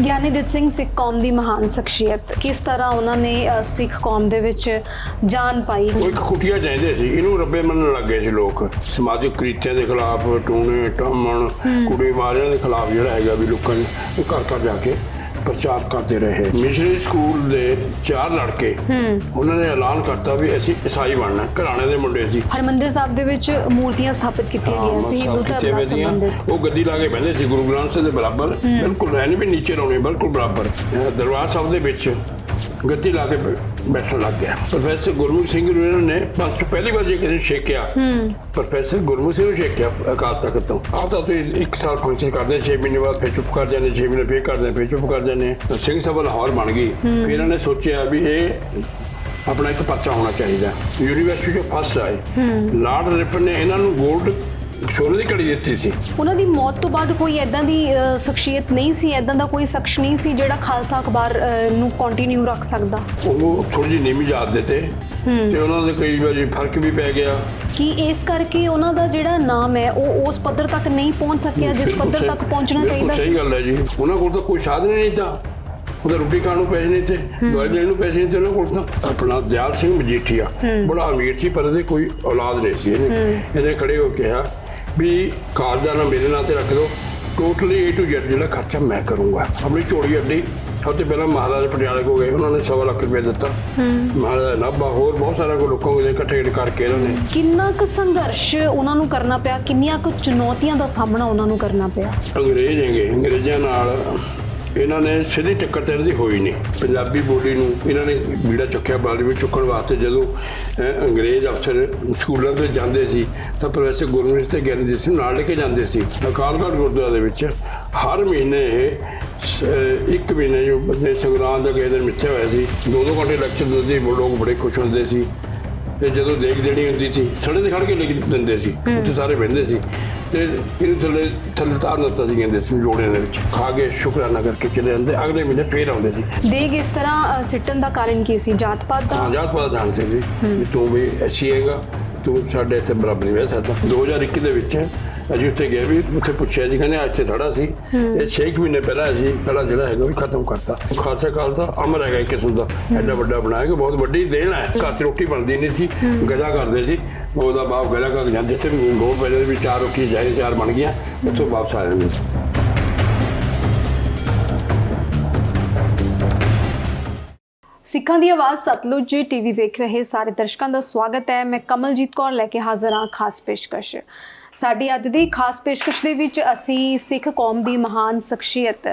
ਗਿਆਨੀ ਦਿੱਤ ਸਿੰਘ ਸਿੱਖ ਕੌਮ ਦੀ ਮਹਾਨ ਸ਼ਖਸੀਅਤ ਕਿਸ ਤਰ੍ਹਾਂ ਉਹਨਾਂ ਨੇ ਅ, ਸਿੱਖ ਕੌਮ ਦੇ ਵਿੱਚ ਜਾਨ ਪਾਈ? ਉਹ ਇੱਕ ਕੁਟੀਆ ਜਾਂਦੇ ਸੀ ਇਹਨੂੰ ਰੱਬੇ ਮੰਨਣ ਲੱਗ ਗਏ ਸੀ ਲੋਕ। ਸਮਾਜਿਕ ਕ੍ਰਿਤੀਆਂ ਦੇ ਖਿਲਾਫ ਟੂਣੇ ਟਮਣ ਕੁੜੀ ਮਾਰਿਆਂ ਦੇ ਖਿਲਾਫ ਜਿਹੜਾ ਹੈਗਾ ਵੀ ਲੋਕਾਂ ਨੇ ਉਹ ਘਰ ਘਰ ਜਾ ਕੇ ਪ੍ਰਚਾਰ ਕਰਦੇ ਰਹੇ। ਮਿਸ਼ਨਰੀ ਸਕੂਲ ਦੇ ਚਾਰ ਲੜਕੇ ਉਹਨਾਂ ਨੇ ਐਲਾਨ ਕਰਤਾ ਵੀ ਅਸੀਂ ਈਸਾਈ ਬਣਨਾ ਘਰਾਣੇ ਦੇ ਮੁੰਡੇ ਸੀ। ਹਰਮੰਦਰ ਸਾਹਿਬ ਦੇ ਵਿੱਚ ਮੂਰਤੀਆਂ ਸਥਾਪਿਤ ਕੀਤੀਆਂ ਗਈਆਂ ਸੀ ਬੁੱਧ ਕੀਤੇ ਨਾਲ। ਸੰਬੰਧਿਤ। ਉਹ ਗੱਦੀ ਲਾ ਕੇ ਬਹਿੰਦੇ ਸੀ ਗੁਰੂ ਗ੍ਰੰਥ ਸਾਹਿਬ ਦੇ ਬਰਾਬਰ। ਬਿਲਕੁਲ ਐਨ ਵੀ ਨੀਚੇ ਲਾਉਣੇ ਬਿਲਕੁਲ ਬਰਾਬਰ। ਦਰਬਾਰ ਸਾਹਿਬ ਦੇ ਵਿੱਚ ਗੱਦੀ ਲਾ ਕੇ ਬੈ- ਬੈਠਣ ਲੱਗ ਗਿਆ। ਪ੍ਰੋਫੈਸਰ ਗੁਰਮੁਖ ਸਿੰਘ ਨੂੰ ਇਹਨਾਂ ਨੇ ਪੰਜ ਪਹਿਲੀ ਵਾਰ ਜੇ ਕਿਸੇ ਨੂੰ ਛੇਕਿਆ ਪ੍ਰੋਫੈਸਰ ਗੁਰਮੁਖ ਸਿੰਘ ਨੂੰ ਛੇਕਿਆ ਅਕਾਲ ਤਖਤ ਤੋਂ। ਆਹ ਤਾਂ ਤੁਸੀਂ ਇੱਕ ਸਾਲ ਫੰਕਸ਼ਨ ਕਰਦੇ 6 ਮਹੀਨੇ ਬਾਅਦ ਫਿਰ ਚੁੱਪ ਕਰ ਜਾਂਦੇ 6 ਮਹੀਨੇ ਫਿਰ ਕਰਦੇ ਫਿਰ ਚੁੱਪ ਕਰ ਜਾਂਦੇ। ਸਿੰਘ ਸਭਾ ਲਾਹੌਰ ਬਣ ਗਈ। ਫਿਰ ਇਹਨਾਂ ਨੇ ਸੋਚਿਆ ਵੀ ਇਹ ਆਪਣਾ ਇੱਕ ਪਰਚਾ ਹੋਣਾ ਚਾਹੀਦਾ। ਯੂਨੀਵਰਸਿਟੀ ਚੋਂ ਫਸਟ ਆਏ। ਲਾਰਡ ਰਿਪਨ ਨੇ ਇਹਨਾਂ ਨੂੰ 골ਡ ਸੋਨੇ ਦੀ ਘੜੀ ਦਿੱਤੀ ਸੀ। ਉਹਨਾਂ ਦੀ ਮੌਤ ਤੋਂ ਬਾਅਦ ਕੋਈ ਐਦਾਂ ਦੀ ਸ਼ਖਸੀਅਤ ਨਹੀਂ ਸੀ ਐਦਾਂ ਦਾ ਕੋਈ ਸ਼ਖਸ ਨਹੀਂ ਸੀ ਜਿਹੜਾ ਖਾਲਸਾ ਅਖਬਾਰ ਨੂੰ ਕੰਟੀਨਿਊ ਰੱਖ ਸਕਦਾ। ਉਹ ਥੋੜੀ ਜਿਹੀ ਨੀਵੀਂ ਜਾਤ ਦੇ ਤੇ ਤੇ ਉਹਨਾਂ ਦੇ ਕਈ ਵਾਰੀ ਫ਼ਰਕ ਵੀ ਪੈ ਗਿਆ। ਕਿ ਇਸ ਕਰਕੇ ਉਹਨਾਂ ਦਾ ਜਿਹੜਾ ਨਾਮ ਹੈ ਉਹ ਉਸ ਪੱਧਰ ਤੱਕ ਨਹੀਂ ਪਹੁੰਚ ਸਕਿਆ ਜਿਸ ਪੱਧਰ ਸਹੀ- ਤੱਕ ਪਹੁੰਚਣਾ ਚਾਹੀਦਾ ਸਹੀ ਸੀ? ਗੱਲ ਹੈ ਜੀ। ਉਹਨਾਂ ਕੋਲ ਤਾਂ ਕੋਈ ਸਾਧਨ ਨਹੀਂ ਤਾਂ। ਉਹਦਾ ਰੋਟੀ ਖਾਣ ਨੂੰ ਪੈਸੇ ਨਹੀਂ ਤੇ ਦਵਾਈ ਲੈਣ ਨੂੰ ਪੈਸੇ ਨਹੀਂ ਤੇ ਉਹਨਾਂ ਕੋਲ ਤਾਂ ਆਪਣਾ ਦਿਆਲ ਸਿੰਘ ਮਜੀਠੀਆ। ਬੜਾ ਅਮੀਰ ਸੀ ਪਰ ਇਹਦੇ ਕੋਈ ਔਲਾਦ ਨਹੀਂ ਸੀ ਇਹਨੇ। ਇਹਨੇ ਖੜੇ ਹੋ ਕੇ ਕਿਹਾ ਵੀ ਕਾਰਡ ਦਾ ਨਾ ਮੇਰੇ ਨਾਂ ਤੇ ਰੱਖ ਦਿਓ। ਟੋਟਲੀ A to Z ਜਿਹੜਾ ਖਰਚਾ ਮੈਂ ਕਰੂੰਗਾ। ਆਪਣੀ ਝੋਲੀ ਅੱਡੀ ਸਭ ਤੋਂ ਪਹਿਲਾਂ ਮਹਾਰਾਜ ਪਟਿਆਲੇ ਕੋ ਗਏ ਉਹਨਾਂ ਨੇ ਸਵਾ ਲੱਖ ਰੁਪਏ ਦਿੱਤਾ। ਮਹਾਰਾਜ ਨਾਭਾ ਹੋਰ ਬਹੁਤ ਸਾਰਾ ਕੋ ਲੋਕਾਂ ਕੋਲ ਇਕੱਠੇ ਕਰਕੇ ਇਹਨਾਂ ਨੇ। ਕਿੰਨਾ ਕੁ ਸੰਘਰਸ਼ ਉਹਨਾਂ ਨੂੰ ਕਰਨਾ ਪਿਆ ਕਿੰਨੀਆਂ ਕੁ ਚੁਣੌਤੀਆਂ ਦਾ ਸਾਹਮਣਾ ਉਹਨਾਂ ਨੂੰ ਕਰਨਾ ਪਿਆ? ਅੰਗਰੇਜ਼ ਹੈਗੇ ਅੰਗਰੇਜ਼ਾਂ ਨਾਲ ਇਹਨਾਂ ਨੇ ਸਿੱਧੀ ਟੱਕਰ ਤੇ ਇਹਨਾਂ ਦੀ ਹੋਈ ਨਹੀਂ। ਪੰਜਾਬੀ ਬੋਲੀ ਨੂੰ ਇਹਨਾਂ ਨੇ ਬੀੜਾ ਚੁੱਕਿਆ ਬਾਲੀ ਵਿੱਚ ਚੁੱਕਣ ਵਾਸਤੇ ਜਦੋਂ ਅੰਗਰੇਜ਼ ਅਫਸਰ ਸਕੂਲਾਂ ਤੇ ਜਾਂਦੇ ਸੀ ਤਾਂ ਪ੍ਰੋਫੈਸਰ ਗੁਰਮੁਖ ਤੇ ਗਿਆਨੀ ਜੀ ਸਿੰਘ ਨਾਲ ਲੈ ਕੇ ਜਾਂਦੇ ਸੀ। ਅਕਾਲਗੜ੍ਹ ਗੁਰਦੁਆਰਾ ਦੇ ਵਿੱਚ ਹਰ ਮਹੀਨੇ ਇੱਕ ਮਹੀਨੇ ਜੋ ਬੰਦੇ ਸੰਗਰਾਂਦ ਦਾ ਕਿਸੇ ਦਿਨ ਮਿੱਥਿਆ ਹੋਇਆ ਸੀ ਦੋ ਦੋ ਘੰਟੇ ਲੈਕਚਰ ਦਿੰਦੇ ਸੀ ਲੋਕ ਬੜੇ ਖੁਸ਼ ਹੁੰਦੇ ਸੀ। ਤੇ ਜਦੋਂ ਦੇਖ ਦੇਣੀ ਹੁੰਦੀ ਸੀ ਸੜੇ ਤੇ ਖੜ ਕੇ ਲਿਖ ਦਿੰਦੇ ਸੀ ਉੱਥੇ ਸਾਰੇ ਬਹਿੰਦੇ ਸੀ। ਤੇ ਇਹਨੂੰ ਥੱਲੇ ਥੱਲੇ ਤਾਰ ਦਿੱਤਾ ਸੀ ਕਹਿੰਦੇ ਸੀ ਜੋੜਿਆਂ ਦੇ ਵਿੱਚ। ਖਾ ਕੇ ਸ਼ੁਕਰਾਨਾ ਕਰਕੇ ਚਲੇ ਜਾਂਦੇ। ਅਗਲੇ ਮਹੀਨੇ ਫੇਰ ਆਉਂਦੇ ਸੀ। ਦੇਗ ਇਸ ਤਰ੍ਹਾਂ ਅ, ਸਿੱਟਣ ਦਾ ਕਾਰਨ ਕੀ ਸੀ? ਜਾਤ ਪਾਤ ਦਾ? ਆਜ਼ਾਦ ਪਤਾ ਜਾਣਦੇ ਸੀ ਵੀ ਤੂੰ ਵੀ ਐਸੀ ਹੈਗਾ ਤੂੰ ਸਾਡੇ ਇੱਥੇ ਬਰਾਬਰ ਨਹੀਂ ਬਹਿ ਸਕਦਾ। 2021 ਦੇ ਵਿੱਚ ਅਸੀਂ ਉੱਥੇ ਗਏ ਵੀ ਉੱਥੇ ਪੁੱਛਿਆ ਜੀ ਕਹਿੰਦੇ ਆ ਇੱਥੇ ਥੜਾ ਸੀ। ਇਹ 6 ਮਹੀਨੇ ਪਹਿਲਾਂ ਅਸੀਂ ਥੜਾ ਜਿਹੜਾ ਹੈਗਾ ਉਹ ਵੀ ਖਤਮ ਕਰਤਾ। ਖਾਲਸਾ ਕਾਲ ਦਾ ਅਮਰ ਹੈਗਾ ਇੱਕ ਕਿਸਮ ਦਾ। ਐਡਾ ਵੱਡਾ ਬਣਾਇਆ ਕਿ ਬਹੁਤ ਵੱਡੀ ਦੇਣ ਹੈ। ਘਰ 'ਚ ਰੋਟੀ ਬਣਦੀ ਨਹੀਂ ਸੀ। ਗਜਾ ਕਰਦੇ ਸੀ। ਉਹਦਾ ਬਾਪ ਗਜਾ ਕਰ ਜਾਂਦੇ ਸੀ ਵੀ ਲੋੜ ਪੈ ਵੀ ਚਾਰ ਰੋਟੀ ਜਾਈ ਚਾਰ ਬਣ ਗਈਆਂ, ਉੱਥੋਂ ਵਾਪਸ ਆ ਜਾਂਦੇ। ਸੀ ਸਿੱਖਾਂ ਦੀ ਆਵਾਜ਼ ਸਤਲੁਜ ਟੀਵੀ ਵੇਖ ਰਹੇ ਸਾਰੇ ਦਰਸ਼ਕਾਂ ਦਾ ਸਵਾਗਤ ਹੈ। ਮੈਂ ਕਮਲਜੀਤ ਕੌਰ ਲੈ ਕੇ ਹਾਜ਼ਰ ਹਾਂ ਖਾਸ ਪੇਸ਼ਕਸ਼। ਸਾਡੀ ਅੱਜ ਦੀ ਖਾਸ ਪੇਸ਼ਕਸ਼ ਦੇ ਵਿੱਚ ਅਸੀਂ ਸਿੱਖ ਕੌਮ ਦੀ ਮਹਾਨ ਸ਼ਖਸੀਅਤ